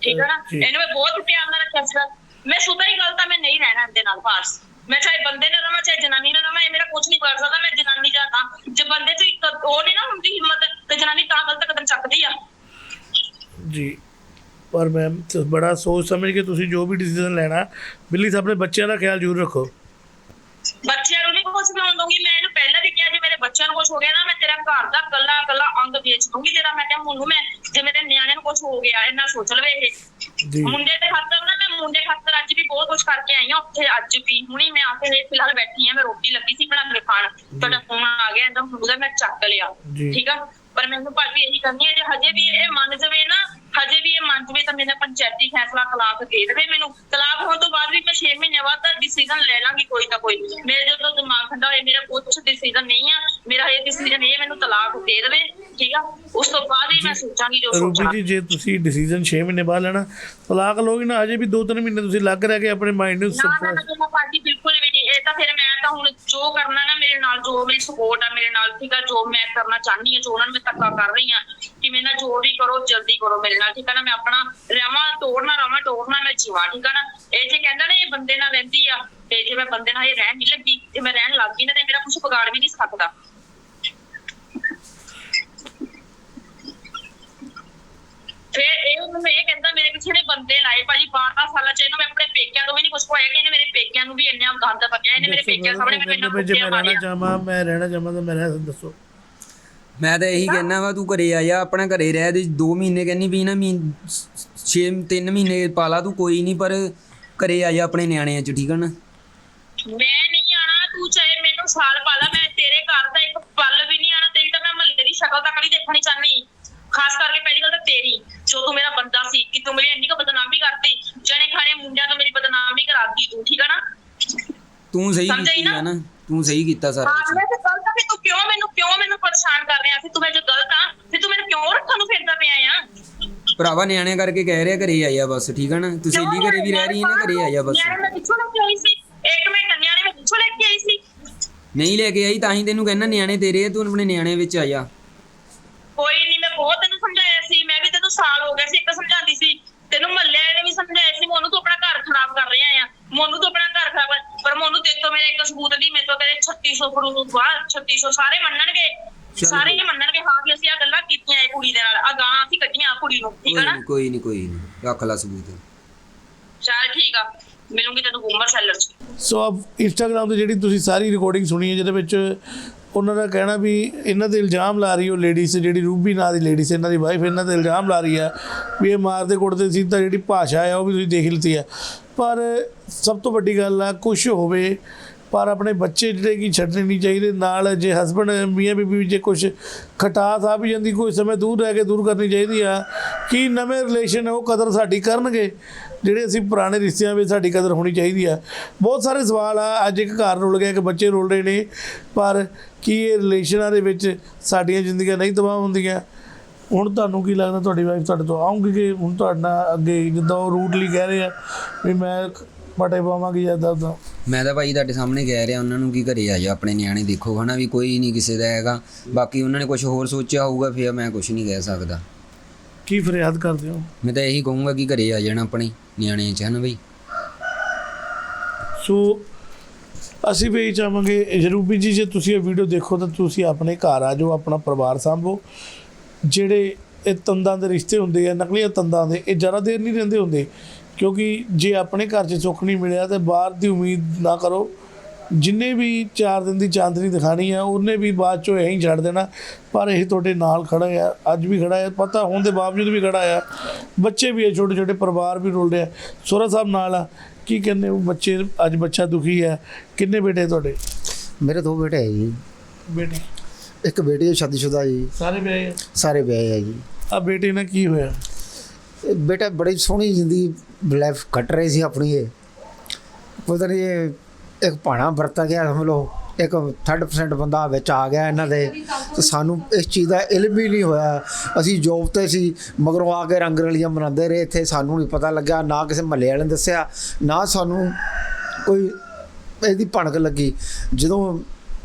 [SPEAKER 3] ਠੀਕ ਹੈ ਨਾ। ਇਹਨੂੰ ਮੈਂ ਬਹੁਤ ਪਿਆਰ ਨਾਲ ਰੱਖਿਆ ਸੀ ਮੈਂ ਸੁਧਾ ਹੀ ਗੱਲ ਤਾਂ ਮੈਂ ਨਹੀਂ ਰਹਿਣਾ ਇਹਦੇ ਨਾਲ ਪਾਸ ਮੈਂ ਚਾਹੇ ਬੰਦੇ ਨਾਲ ਰਵਾਂ ਚਾਹੇ ਜਨਾਨੀ ਨਾਲ ਰਵਾਂ ਇਹ ਮੇਰਾ ਕੁਝ ਨਹੀਂ ਕਰ ਸਕਦਾ ਮੈਂ ਜਨਾਨੀ ਜਾਤਾ ਜੇ ਬੰਦੇ 'ਚ ਇੱਕ ਉਹ ਨਹੀਂ ਨਾ ਹੁੰਦੀ ਹਿੰਮਤ ਤੇ ਜਨਾਨੀ ਤਾਂ ਗਲਤ ਕਦਮ ਚੱਕਦੀ ਆ।
[SPEAKER 1] ਜੀ ਪਰ ਮੈਮ ਬੜਾ ਸੋਚ ਸਮਝ ਕੇ ਤੁਸੀਂ ਜੋ ਵੀ ਡਿਸੀਜਨ ਲੈਣਾ ਬਿੱਲੀ ਆਪਣੇ ਬੱਚਿਆਂ ਦਾ ਖਿਆਲ ਜ਼ਰੂਰ ਰੱਖੋ।
[SPEAKER 3] ਬੱਚਿਆਂ ਨੂੰ ਨਹੀਂ ਕੁਝ ਬਣਾਉਣ ਦੂੰਗੀ ਮੈਂ ਇਹਨੂੰ ਪਹਿਲਾਂ ਵੀ ਕਿਹਾ ਜੇ ਮੇਰੇ ਬੱਚਿਆਂ ਨੂੰ ਕੁਝ ਹੋ ਗਿਆ ਨਾ ਮੈਂ ਤੇਰਾ ਘਰ ਦਾ ਕੱਲਾ ਕੱਲਾ ਅੰਗ ਵੇਚ ਦੂੰਗੀ ਤੇਰਾ ਮੈਂ ਕਿਹਾ ਮੁੰਨੂ ਮੈਂ ਜੇ ਮੇਰੇ ਨਿਆਣੇ ਨੂੰ ਕੁਝ ਹੋ ਗਿਆ ਇਹਨਾਂ ਸੋਚ ਲਵੇ ਇਹ।
[SPEAKER 1] ਜੀ।
[SPEAKER 3] ਮੁੰਡੇ ਦੇ ਨਾ ਮੈਂ ਖਾਤਰ ਕੁਝ ਕਰਕੇ ਆਈ ਹਾਂ ਉੱਥੇ ਅੱਜ ਵੀ। ਹੁਣੀ ਮੈਂ ਆ ਕੇ ਫਿਲਹਾਲ ਬੈਠੀ ਹਾਂ ਮੈਂ ਰੋਟੀ ਲੱਗੀ ਸੀ ਬਣਾ ਕੇ ਖਾਣ। ਤੁਹਾਡਾ ਫੋਨ ਆ ਗਿਆ ਮੁੰਡਾ ਮੈਂ ਚੱਕ ਲਿਆ। ਠੀਕ ਆ? ਪਰ ਮੈਨੂੰ ਭਾਜੀ ਇਹੀ ਕਰਨੀ ਹੈ ਜੇ ਹਜੇ ਵੀ ਇਹ ਮੰਨ ਜਵੇ ਨਾ ਹਜੇ ਵੀ ਇਹ ਮੰਨ ਜਵੇ ਤਾਂ ਮੇਰਾ ਪੰਚਾਇਤੀ ਫੈਸਲਾ ਤਲਾਕ ਦੇ ਦੇਵੇ ਮੈਨੂੰ ਤਲਾਕ ਹੋਣ ਤੋਂ ਬਾਅਦ ਵੀ ਮੈਂ 6 ਮਹੀਨੇ ਬਾਅਦ ਤਾਂ ਡਿਸੀਜਨ ਲੈ ਲਾਂਗੀ ਕੋਈ ਨਾ ਕੋਈ। ਮੇਰੇ ਜਦੋਂ ਦਿਮਾਗ ਠੰਡਾ ਹੋਏ ਮੇਰਾ ਕੁਝ ਡਿਸੀਜਨ ਨਹੀਂ ਆ। ਮੇਰਾ ਇਹ ਡਿਸੀਜਨ ਇਹ ਮੈਨੂੰ ਤਲਾਕ ਦੇ ਦੇਵੇ ਠੀਕ ਆ? ਉਸ ਤੋਂ ਬਾਅਦ ਹੀ ਮੈਂ ਸੋਚਾਂਗੀ ਜੋ ਸੋਚਣਾ।
[SPEAKER 1] ਜੀ ਜੇ ਤੁਸੀਂ ਡਿਸੀਜਨ 6 ਮਹੀਨੇ ਬਾਅਦ ਲੈਣਾ ਤਲਾਕ ਲੋਗੇ ਨਾ ਅਜੇ ਵੀ 2-3 ਮਹੀਨੇ ਤੁਸੀਂ ਲੱਗ ਰਹਿ ਕੇ ਆਪਣੇ ਮਾਈਂਡ ਨੂੰ
[SPEAKER 3] ਨਾ ਨਾ ਨਾ ਪਾਰਟੀ ਬਿਲਕੁਲ ਵੀ ਇਹ ਤਾਂ ਫਿਰ ਮੈਂ ਤਾਂ ਹੁਣ ਜੋ ਕਰਨਾ ਨਾ ਮੇਰੇ ਨਾਲ, ਜੋ ਮੇਰੀ ਸਪੋਰਟ ਆ, ਮੇਰੇ ਨਾਲ ਠੀਕ ਆ, ਜੋ ਮੈਂ ਕਰਨਾ ਚਾਹਨੀ ਆ, ਜੋ ਉਹਨਾਂ ਨੂੰ ਮੈਂ ਧੱਕਾ ਕਰ ਰਹੀ ਆ, ਕਿ ਮੇਰੇ ਨਾਲ ਜੋ ਵੀ ਕਰੋ, ਜਲਦੀ ਕਰੋ ਮੇਰੇ ਨਾਲ, ਠੀਕ ਆ ਨਾ, ਮੈਂ ਆਪਣਾ ਰਵਾਂ, ਤੋੜਨਾ ਰਵਾਂ, ਤੋੜਨਾ, ਮੈਂ ਜੀਵਾਂ, ਠੀਕ ਆ ਨਾ। ਇਹ ਜੇ ਕਹਿੰਦਾ ਨਾ ਇਹ ਬੰਦੇ ਨਾਲ ਰਹਿੰਦੀ ਆ, ਤੇ ਜੇ ਮੈਂ ਬੰਦੇ ਨਾਲ ਇਹ ਰਹਿਣ ਨਹੀਂ ਲੱਗੀ ਤੇ ਮੈਂ ਰਹਿਣ ਲੱਗ ਗਈ ਨਾ, ਤੇ ਮੇਰਾ ਕੁਝ ਵਿਗਾੜ ਵੀ ਨਹੀਂ ਸਕਦਾ। ਫਿਰ ਇਹ ਉਹਨੂੰ ਇਹ ਕਹਿੰਦਾ ਮੇਰੇ ਪਿੱਛੇ ਨੇ ਬੰਦੇ ਲਾਏ ਭਾਜੀ 12 ਸਾਲਾਂ ਚ ਇਹਨੂੰ ਮੈਂ ਆਪਣੇ ਪੇਕਿਆਂ ਤੋਂ ਵੀ ਨਹੀਂ ਕੁਝ ਹੋਇਆ ਕਿ ਇਹਨੇ ਮੇਰੇ ਪੇਕਿਆਂ ਨੂੰ ਵੀ ਇੰਨਾ ਗੰਦ ਪੱਕਿਆ ਇਹਨੇ ਮੇਰੇ ਪੇਕਿਆਂ ਸਾਹਮਣੇ ਮੈਨੂੰ ਇੰਨਾ
[SPEAKER 1] ਜੇ
[SPEAKER 3] ਕੁੱਟਿਆ
[SPEAKER 1] ਮੈਂ ਰਹਿਣਾ
[SPEAKER 3] ਮਾਰਿਆ।
[SPEAKER 1] ਚਾਹਾਂ ਮੈਂ ਰਹਿਣਾ ਚਾਹਾਂ ਤਾਂ ਮੈਂ ਰਹਿ ਦੱਸੋ।
[SPEAKER 2] ਮੈਂ ਤਾਂ ਇਹੀ ਕਹਿਣਾ ਵਾ ਤੂੰ ਘਰੇ ਆ ਜਾ ਆਪਣਾ ਘਰੇ ਰਹਿ ਦੇ 2 ਮਹੀਨੇ ਕਹਿੰਨੀ ਵੀ ਨਾ ਮਹੀਨ 6 3 ਮਹੀਨੇ ਪਾਲਾ ਤੂੰ ਕੋਈ ਨਹੀਂ ਪਰ ਘਰੇ ਆ ਜਾ ਆਪਣੇ ਨਿਆਣਿਆਂ ਚ ਠੀਕ ਆ ਨਾ?
[SPEAKER 3] ਮੈਂ ਨਹੀਂ ਆਣਾ ਤੂੰ ਚਾਹੇ ਮੈਨੂੰ ਸਾਲ ਪਾਲਾ ਮੈਂ ਤੇਰੇ ਘਰ ਦਾ ਇੱਕ ਪਲ ਵੀ ਨਹੀਂ ਆਣਾ ਤੇਰੀ ਤਾਂ ਮੈਂ ਮਹੱਲੇ ਦੀ ਸ਼ਕਲ ਤੱਕ ਨਹੀਂ ਦੇਖਣੀ ਚਾਹਨੀ ਖਾਸ ਕਰਕੇ ਪਹਿਲੀ ਗੱਲ ਤਾਂ ਤੇਰੀ। ਜੋ ਤੂੰ ਮੇਰਾ ਬੰਦਾ ਸੀ ਕਿ ਤੂੰ ਮੇਰੀ ਇੰਨੀ ਕੁ ਬਦਨਾਮੀ ਕਰਤੀ ਜਣੇ ਖਾਣੇ ਮੁੰਡਿਆਂ ਤੋਂ ਮੇਰੀ ਬਦਨਾਮੀ ਕਰਾਤੀ ਤੂੰ ਠੀਕ ਆ ਨਾ?
[SPEAKER 2] ਤੂੰ ਸਹੀ ਕੀਤੀ
[SPEAKER 3] ਨਾ?
[SPEAKER 2] ਆ ਨਾ ਤੂੰ ਸਹੀ ਕੀਤਾ ਸਾਰਾ
[SPEAKER 3] ਹਾਂ ਮੈਂ ਤੇ ਗਲਤ ਆ ਫਿਰ ਤੂੰ ਕਿਉਂ ਮੈਨੂੰ ਕਿਉਂ ਮੈਨੂੰ ਪਰੇਸ਼ਾਨ ਕਰ ਰਿਹਾ? ਸੀ ਤੂੰ ਮੈਂ ਜੋ ਗਲਤ ਆ ਫਿਰ ਤੂੰ ਮੈਨੂੰ ਕਿਉਂ ਰੱਖਣ ਨੂੰ ਫਿਰਦਾ ਪਿਆ ਆ?
[SPEAKER 2] ਭਰਾਵਾ ਨਿਆਣਿਆਂ ਕਰਕੇ ਕਹਿ ਰਿਹਾ ਘਰੇ ਆ ਜਾ ਬਸ ਠੀਕ ਆ ਨਾ? ਤੂੰ ਸਹੇਲੀ ਘਰੇ ਵੀ ਰਹਿ ਰਹੀ ਹੈ ਨਾ ਘਰੇ ਆ ਜਾ ਬਸ।
[SPEAKER 3] ਨਿਆਣੇ ਮੈਂ ਪਿੱਛੋਂ ਲੈ ਕੇ ਆਈ ਸੀ ਇੱਕ ਮਿੰਟ ਨਿਆਣੇ ਮੈਂ ਪਿੱਛੋਂ ਲੈ ਕੇ ਆਈ ਸੀ।
[SPEAKER 2] ਨਹੀਂ ਲੈ ਕੇ ਆਈ ਤਾਂ ਹੀ ਤੈਨੂੰ ਕਹਿੰਦਾ ਨਿਆਣੇ ਤੇਰੇ ਆ ਤੂੰ ਆਪਣੇ ਨਿਆਣੇ ਵਿੱਚ ਆ ਜਾ
[SPEAKER 3] ਕੋਈ ਨਹੀਂ ਮੈਂ ਬਹੁਤ ਤੈਨੂੰ ਸਮਝਾਇਆ ਸੀ ਮੈਂ ਵੀ ਤੈਨੂੰ ਸਾਲ ਹੋ ਗਿਆ ਸੀ ਇੱਕ ਸਮਝਾਉਂਦੀ ਸੀ ਤੈਨੂੰ ਮੱਲੇ ਨੇ ਵੀ ਸਮਝਾਇਆ ਸੀ ਮੋਨੂੰ ਤੂੰ ਆਪਣਾ ਘਰ ਖਰਾਬ ਕਰ ਰਿਹਾ ਆ। ਮੋਨੂੰ ਤੂੰ ਆਪਣਾ ਘਰ ਖਰਾਬ ਕਰ- ਪਰ ਮੋਨੂੰ ਤੇਰੇ ਤੋਂ ਮੇਰੇ ਇੱਕ ਸਬੂਤ ਨਹੀਂ ਮੇਰੇ ਤੋਂ ਤੇਰੇ 3600 ਪ੍ਰੂਫ ਆ 3600 ਸਾਰੇ ਮੰਨਣਗੇ। ਸਾਰੇ ਹੀ ਮੰਨਣਗੇ ਹਾਂ ਕਿ ਅਸੀਂ ਆ ਗੱਲਾਂ ਕੀਤੀਆਂ ਇਹ ਕੁੜੀ ਦੇ ਨਾਲ ਆ ਗਾਲਾਂ ਅਸੀਂ ਕੱਢੀਆਂ ਕੁੜੀ ਨੂੰ ਠੀਕ
[SPEAKER 2] ਕੋਈ
[SPEAKER 3] ਆ ਨਾ
[SPEAKER 2] ਕੋਈ ਨਹੀਂ ਕੋਈ ਨਹੀਂ ਰੱਖ ਲੈ ਸਬੂਤ।
[SPEAKER 3] ਚੱਲ ਠੀਕ ਆ ਮਿਲੂੰਗੀ ਤੈਨੂੰ ਗੁੰਮਰ ਸੈਲਰ ਚ।
[SPEAKER 1] ਸੋ ਅਬ ਇੰਸਟਾਗ੍ਰਾਮ ਤੇ ਜਿਹੜੀ ਤੁਸੀਂ ਸਾਰੀ ਰਿਕਾਰਡਿੰਗ ਸੁਣੀ ਹੈ ਜਿਹਦੇ ਵਿੱਚ ਉਹਨਾਂ ਦਾ ਕਹਿਣਾ ਵੀ ਇਹਨਾਂ ਤੇ ਇਲਜ਼ਾਮ ਲਾ ਰਹੀ ਉਹ ਲੇਡੀਜ਼ ਜਿਹੜੀ ਰੂਬੀ ਨਾਂ ਦੀ ਲੇਡੀਜ਼ ਇਹਨਾਂ ਦੀ ਵਾਈਫ ਇਹਨਾਂ ਤੇ ਇਲਜ਼ਾਮ ਲਾ ਰਹੀ ਆ ਵੀ ਇਹ ਮਾਰਦੇ ਕੁੱਟਦੇ ਸੀ, ਤਾਂ ਜਿਹੜੀ ਭਾਸ਼ਾ ਆ ਉਹ ਵੀ ਤੁਸੀਂ ਦੇਖ ਲਿੱਤੀ ਆ ਪਰ ਸਭ ਤੋਂ ਵੱਡੀ ਗੱਲ ਆ ਕੁਝ ਹੋਵੇ ਪਰ ਆਪਣੇ ਬੱਚੇ ਜਿਹੜੇ ਕੀ ਛੱਡਣੇ ਨਹੀਂ ਚਾਹੀਦੇ। ਨਾਲ ਜੇ ਹਸਬੰਡ ਮੀਆਂ ਬੀਬੀ ਵਿੱਚ ਜੇ ਕੁਝ ਖਟਾਸ ਆ ਵੀ ਜਾਂਦੀ, ਕੋਈ ਸਮੇਂ ਦੂਰ ਰਹਿ ਕੇ ਦੂਰ ਕਰਨੀ ਚਾਹੀਦੀ ਆ, ਕਿ ਨਵੇਂ ਰਿਲੇਸ਼ਨ ਉਹ ਕਦਰ ਸਾਡੀ ਕਰਨਗੇ, ਜਿਹੜੇ ਅਸੀਂ ਪੁਰਾਣੇ ਰਿਸ਼ਤਿਆਂ ਵਿੱਚ ਸਾਡੀ ਕਦਰ ਹੋਣੀ ਚਾਹੀਦੀ ਆ? ਬਹੁਤ ਸਾਰੇ ਸਵਾਲ ਆ, ਅੱਜ ਇੱਕ ਘਰ ਰੁਲ ਗਿਆ ਕਿ ਬੱਚੇ ਰੁਲ ਰਹੇ ਨੇ, ਪਰ ਕੀ ਇਹ ਰਿਲੇਸ਼ਨਾਂ ਦੇ ਵਿੱਚ ਸਾਡੀਆਂ ਜ਼ਿੰਦਗੀਆਂ ਨਹੀਂ ਤਬਾਹ ਹੁੰਦੀਆਂ? ਹੁਣ ਤੁਹਾਨੂੰ ਕੀ ਲੱਗਦਾ, ਤੁਹਾਡੀ ਵਾਈਫ ਤੁਹਾਡੇ ਤੋਂ ਆਉਂਗੀ ਕਿ ਹੁਣ ਤੁਹਾਡੇ ਨਾਲ ਅੱਗੇ ਜਿੱਦਾਂ ਉਹ ਰੂਟਲੀ ਕਹਿ ਰਹੇ ਆ, ਵੀ ਮੈਂ ਪਟੇ ਪਾਵਾਂਗੀ ਜਾਂ ਇੱਦਾਂ ਉੱਦਾਂ
[SPEAKER 2] ਮੈਂ ਤਾਂ ਭਾਈ ਤੁਹਾਡੇ ਸਾਹਮਣੇ ਕਹਿ ਰਿਹਾ ਉਹਨਾਂ ਨੂੰ ਕੀ ਘਰੇ ਆ ਜਾ ਆਪਣੇ ਨਿਆਣੇ ਦੇਖੋ ਹਨਾ ਵੀ ਕੋਈ ਨਹੀਂ ਕਿਸੇ ਦਾ ਹੈਗਾ। ਬਾਕੀ ਉਹਨਾਂ ਨੇ ਕੁਝ ਹੋਰ ਸੋਚਿਆ ਹੋਊਗਾ ਫਿਰ ਮੈਂ ਕੁਝ ਨਹੀਂ ਕਹਿ ਸਕਦਾ।
[SPEAKER 1] ਕੀ ਫਰਿਆਦ ਕਰਦੇ ਹੋ?
[SPEAKER 2] ਮੈਂ ਤਾਂ ਇਹੀ ਕਹੂੰਗਾ ਕਿ ਘਰੇ ਆ ਜਾਣਾ ਆਪਣੇ ਨਿਆਣਿਆਂ ਚ ਹਨਾ ਬਈ?
[SPEAKER 1] ਸੋ ਅਸੀਂ ਵੀ ਇਹ ਚਾਹਾਂਗੇ ਜਰੂਬੀ ਜੀ ਜੇ ਤੁਸੀਂ ਇਹ ਵੀਡੀਓ ਦੇਖੋ ਤਾਂ ਤੁਸੀਂ ਆਪਣੇ ਘਰ ਆ ਜਾਓ ਆਪਣਾ ਪਰਿਵਾਰ ਸੰਭੋ। ਜਿਹੜੇ ਇਹ ਤੰਦਾਂ ਦੇ ਰਿਸ਼ਤੇ ਹੁੰਦੇ ਆ ਨਕਲੀਆਂ ਤੰਦਾਂ ਦੇ ਇਹ ਜ਼ਿਆਦਾ ਦੇਰ ਨਹੀਂ ਰਹਿੰਦੇ ਹੁੰਦੇ। ਕਿਉਂਕਿ ਜੇ ਆਪਣੇ ਘਰ 'ਚ ਸੁੱਖ ਨਹੀਂ ਮਿਲਿਆ ਤੇ ਬਾਹਰ ਦੀ ਉਮੀਦ ਨਾ ਕਰੋ। ਜਿੰਨੇ ਵੀ 4 ਦਿਨ ਦੀ ਚਾਂਦਨੀ ਦਿਖਾਣੀ ਆ ਉਹਨੇ ਵੀ ਬਾਅਦ ਚੋਂ ਐਂ ਹੀ ਛੱਡ ਦੇਣਾ। ਪਰ ਇਹ ਤੁਹਾਡੇ ਨਾਲ ਖੜਾ ਆ ਅੱਜ ਵੀ ਖੜਾ ਆ ਪਤਾ ਹੋਣ ਦੇ ਬਾਵਜੂਦ ਵੀ ਖੜਾ ਆ। ਬੱਚੇ ਵੀ ਆ ਛੋਟੇ ਛੋਟੇ ਪਰਿਵਾਰ ਵੀ ਰੁਲ ਰਿਹਾ ਸੋਹਰਾ ਸਾਹਿਬ ਨਾਲ ਆ ਕੀ ਕਹਿੰਦੇ ਉਹ ਬੱਚੇ ਅੱਜ ਬੱਚਾ ਦੁਖੀ ਆ। ਕਿੰਨੇ ਬੇਟੇ ਤੁਹਾਡੇ?
[SPEAKER 6] ਮੇਰੇ ਦੋ ਬੇਟੇ ਹੈ ਜੀ।
[SPEAKER 1] ਬੇਟੇ?
[SPEAKER 6] ਇੱਕ ਬੇਟੀ ਹੈ ਸ਼ਾਦੀशुदा ਜੀ।
[SPEAKER 1] ਸਾਰੇ ਵਿਆਹੇ ਆ?
[SPEAKER 6] ਸਾਰੇ ਵਿਆਹੇ ਹੈ ਜੀ।
[SPEAKER 1] ਆ ਬੇਟੇ ਨਾਲ ਕੀ ਹੋਇਆ?
[SPEAKER 6] ਇਹ ਬੇਟਾ ਬੜੀ ਸੋਹਣੀ ਜ਼ਿੰਦਗੀ ਲਾਈਫ ਕੱਟ ਰਹੀ ਸੀ ਆਪਣੀ ਇਹ। ਪਤਾ ਨਹੀਂ ਇਹ ਇੱਕ ਭਾਣਾ ਵਰਤਾ ਗਿਆ, ਸਮਝ ਲਓ, ਇੱਕ 3% ਬੰਦਾ ਵਿੱਚ ਆ ਗਿਆ ਇਹਨਾਂ ਦੇ। ਤੇ ਸਾਨੂੰ ਇਸ ਚੀਜ਼ ਦਾ ਇਲਮ ਹੀ ਨਹੀਂ ਹੋਇਆ। ਅਸੀਂ ਜੋਬ ਤੇ ਸੀ, ਮਗਰੋਂ ਆ ਕੇ ਰੰਗ ਰਲੀਆਂ ਮਨਾਉਂਦੇ ਰਹੇ ਇੱਥੇ। ਸਾਨੂੰ ਨਹੀਂ ਪਤਾ ਲੱਗਾ ਨਾ ਕਿਸੇ ਮਹੱਲੇ ਵਾਲੇ ਨੇ ਦੱਸਿਆ, ਨਾ ਸਾਨੂੰ ਕੋਈ ਇਹਦੀ ਭਣਕ ਲੱਗੀ। ਜਦੋਂ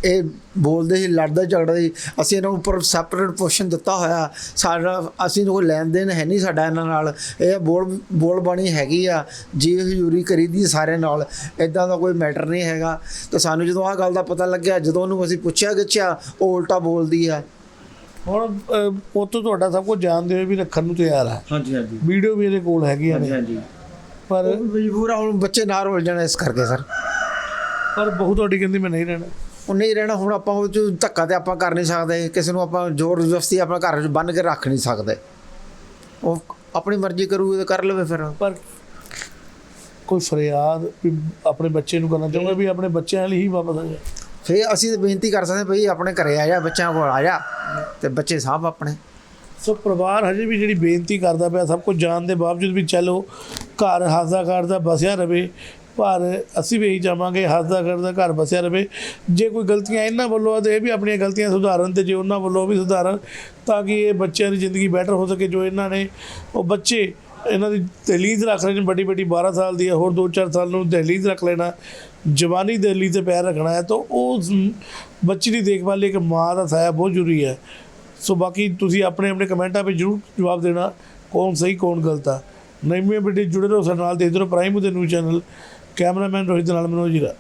[SPEAKER 6] ਇਹ ਬੋਲਦੇ ਸੀ ਲੜਦੇ ਝਗੜਦੇ ਸੀ। ਅਸੀਂ ਇਹਨਾਂ ਨੂੰ ਉੱਪਰ ਸੈਪਰੇਟ ਪੋਸ਼ਨ ਦਿੱਤਾ ਹੋਇਆ। ਸਾਡਾ ਅਸੀਂ ਕੋਈ ਲੈਣ ਦੇਣ ਹੈ ਨਹੀਂ ਸਾਡਾ ਇਹਨਾਂ ਨਾਲ। ਇਹ ਬੋਲ ਬੋਲ ਬਾਣੀ ਹੈਗੀ ਆ। ਜੀ ਹਜ਼ੂਰੀ ਕਰੀਦੀ ਸਾਰਿਆਂ ਨਾਲ ਇਦਾਂ ਦਾ ਕੋਈ ਮੈਟਰ ਨਹੀਂ ਹੈਗਾ। ਤੇ ਸਾਨੂੰ ਜਦੋਂ ਆਹ ਗੱਲ ਦਾ ਪਤਾ ਲੱਗਿਆ ਜਦੋਂ ਉਹਨੂੰ ਅਸੀਂ ਪੁੱਛਿਆ ਗਿੱਛਿਆ ਉਹ ਉਲਟਾ ਬੋਲਦੀ ਆ।
[SPEAKER 1] ਹੁਣ ਅਹ, ਪੁੱਤ ਤੁਹਾਡਾ ਸਭ ਕੁਝ ਜਾਣਦੇ ਹੋਏ ਵੀ ਰੱਖਣ ਨੂੰ ਤਿਆਰ ਆ।
[SPEAKER 6] ਹਾਂਜੀ ਹਾਂਜੀ।
[SPEAKER 1] ਵੀਡੀਓ ਵੀ ਇਹਦੇ ਕੋਲ ਹੈਗੀਆਂ ਨੇ।
[SPEAKER 6] ਹਾਂਜੀ
[SPEAKER 1] ਪਰ
[SPEAKER 6] ਮਜਬੂਰ ਆ ਹੁਣ ਬੱਚੇ ਨਾਲ ਰੁੱਲ ਜਾਣਾ ਇਸ ਕਰਕੇ ਸਰ।
[SPEAKER 1] ਪਰ ਬਹੂ ਤੁਹਾਡੀ ਕਹਿੰਦੀ ਮੈਂ ਨਹੀਂ ਰਹਿਣਾ।
[SPEAKER 6] ਉਹ ਨਹੀਂ ਰਹਿਣਾ ਹੁਣ ਆਪਾਂ ਉਹ 'ਚ ਧੱਕਾ ਤੇ ਆਪਾਂ ਕਰ ਨਹੀਂ ਸਕਦੇ ਕਿਸੇ ਨੂੰ ਆਪਾਂ ਜ਼ੋਰ ਜ਼ਬਰਦਸਤੀ ਆਪਣਾ ਘਰ 'ਚ ਬੰਨ ਕੇ ਰੱਖ ਨਹੀਂ ਸਕਦੇ। ਉਹ ਆਪਣੀ ਮਰਜ਼ੀ ਕਰੂਗੇ ਤੇ ਕਰ ਲਵੇ ਫਿਰ।
[SPEAKER 1] ਪਰ ਕੋਈ ਫਰਿਆਦ ਵੀ ਆਪਣੇ ਬੱਚੇ ਨੂੰ ਕਰਨਾ ਚਾਹੁੰਦਾ ਵੀ ਆਪਣੇ ਬੱਚਿਆਂ ਲਈ ਹੀ ਵਾਪਸ ਆ ਜਾ
[SPEAKER 6] ਫੇਰ ਅਸੀਂ ਤਾਂ ਬੇਨਤੀ ਕਰ ਸਕਦੇ ਭਈ ਆਪਣੇ ਘਰੇ ਆ ਜਾ ਬੱਚਿਆਂ ਕੋਲ ਆ ਜਾ ਤੇ ਬੱਚੇ ਸਾਹਬ ਆਪਣੇ।
[SPEAKER 1] ਸੋ ਪਰਿਵਾਰ ਹਜੇ ਵੀ ਜਿਹੜੀ ਬੇਨਤੀ ਕਰਦਾ ਪਿਆ ਸਭ ਕੁਝ ਜਾਣ ਦੇ ਬਾਵਜੂਦ ਵੀ ਚਲੋ ਘਰ ਹੱਸਦਾ ਕਰਦਾ ਬਸਿਆ ਰਵੇ ਪਰ ਅਸੀਂ ਵੀ ਇਹੀ ਚਾਹਾਂਗੇ, ਹੱਸਦਾ ਕਰਦਾ ਘਰ ਬਸਿਆ ਰਵੇ ਜੇ ਕੋਈ ਗਲਤੀਆਂ ਇਹਨਾਂ ਵੱਲੋਂ ਆ, ਤੇ ਇਹ ਵੀ ਆਪਣੀਆਂ ਗਲਤੀਆਂ ਸੁਧਾਰਨ ਤੇ ਜੇ ਉਹਨਾਂ ਵੱਲੋਂ ਵੀ ਸੁਧਾਰਨ, ਤਾਂ ਕਿ ਇਹ ਬੱਚਿਆਂ ਦੀ ਜ਼ਿੰਦਗੀ ਬੈਟਰ ਹੋ ਸਕੇ ਜੋ ਇਹਨਾਂ ਨੇ। ਉਹ ਬੱਚੇ ਇਹਨਾਂ ਦੀ ਦਹਲੀਜ਼ ਰੱਖ ਰਹੇ ਨੇ ਵੱਡੀ ਵੱਡੀ 12 ਸਾਲ ਦੀ ਹੈ ਹੋਰ 2-4 ਸਾਲ ਨੂੰ ਦਹਲੀਜ਼ ਰੱਖ ਲੈਣਾ, ਜਵਾਨੀ ਦਹਲੀਜ਼ ਤੇ ਪੈਰ ਰੱਖਣਾ ਹੈ, ਤਾਂ ਉਹ ਜ਼- ਬੱਚੀ ਦੀ ਦੇਖਭਾਲ ਲਈ ਇੱਕ ਮਾਂ ਦਾ ਸਾਇਆ ਬਹੁਤ ਜ਼ਰੂਰੀ ਹੈ। ਸੋ ਬਾਕੀ ਤੁਸੀਂ ਆਪਣੇ ਆਪਣੇ ਕਮੈਂਟਾਂ ਵਿੱਚ ਜਰੂਰ ਜਵਾਬ ਦੇਣਾ, ਕੌਣ ਸਹੀ, ਕੌਣ ਗਲਤ ਆ। ਨਵੀਆਂ ਵੀਡੀਓ ਜੁੜੇ ਰਹੋ ਸਾਡੇ ਨਾਲ ਦੇਖਦੇ ਰਹੋ ਪ੍ਰਾਈਮ ਦੇ ਨਿਊਜ਼ ਚੈਨਲ ਕੈਮਰਾਮੈਨ ਰੋਹਿਤ ਦੇ ਨਾਲ ਮਨੋਜ ਜੀਰਾ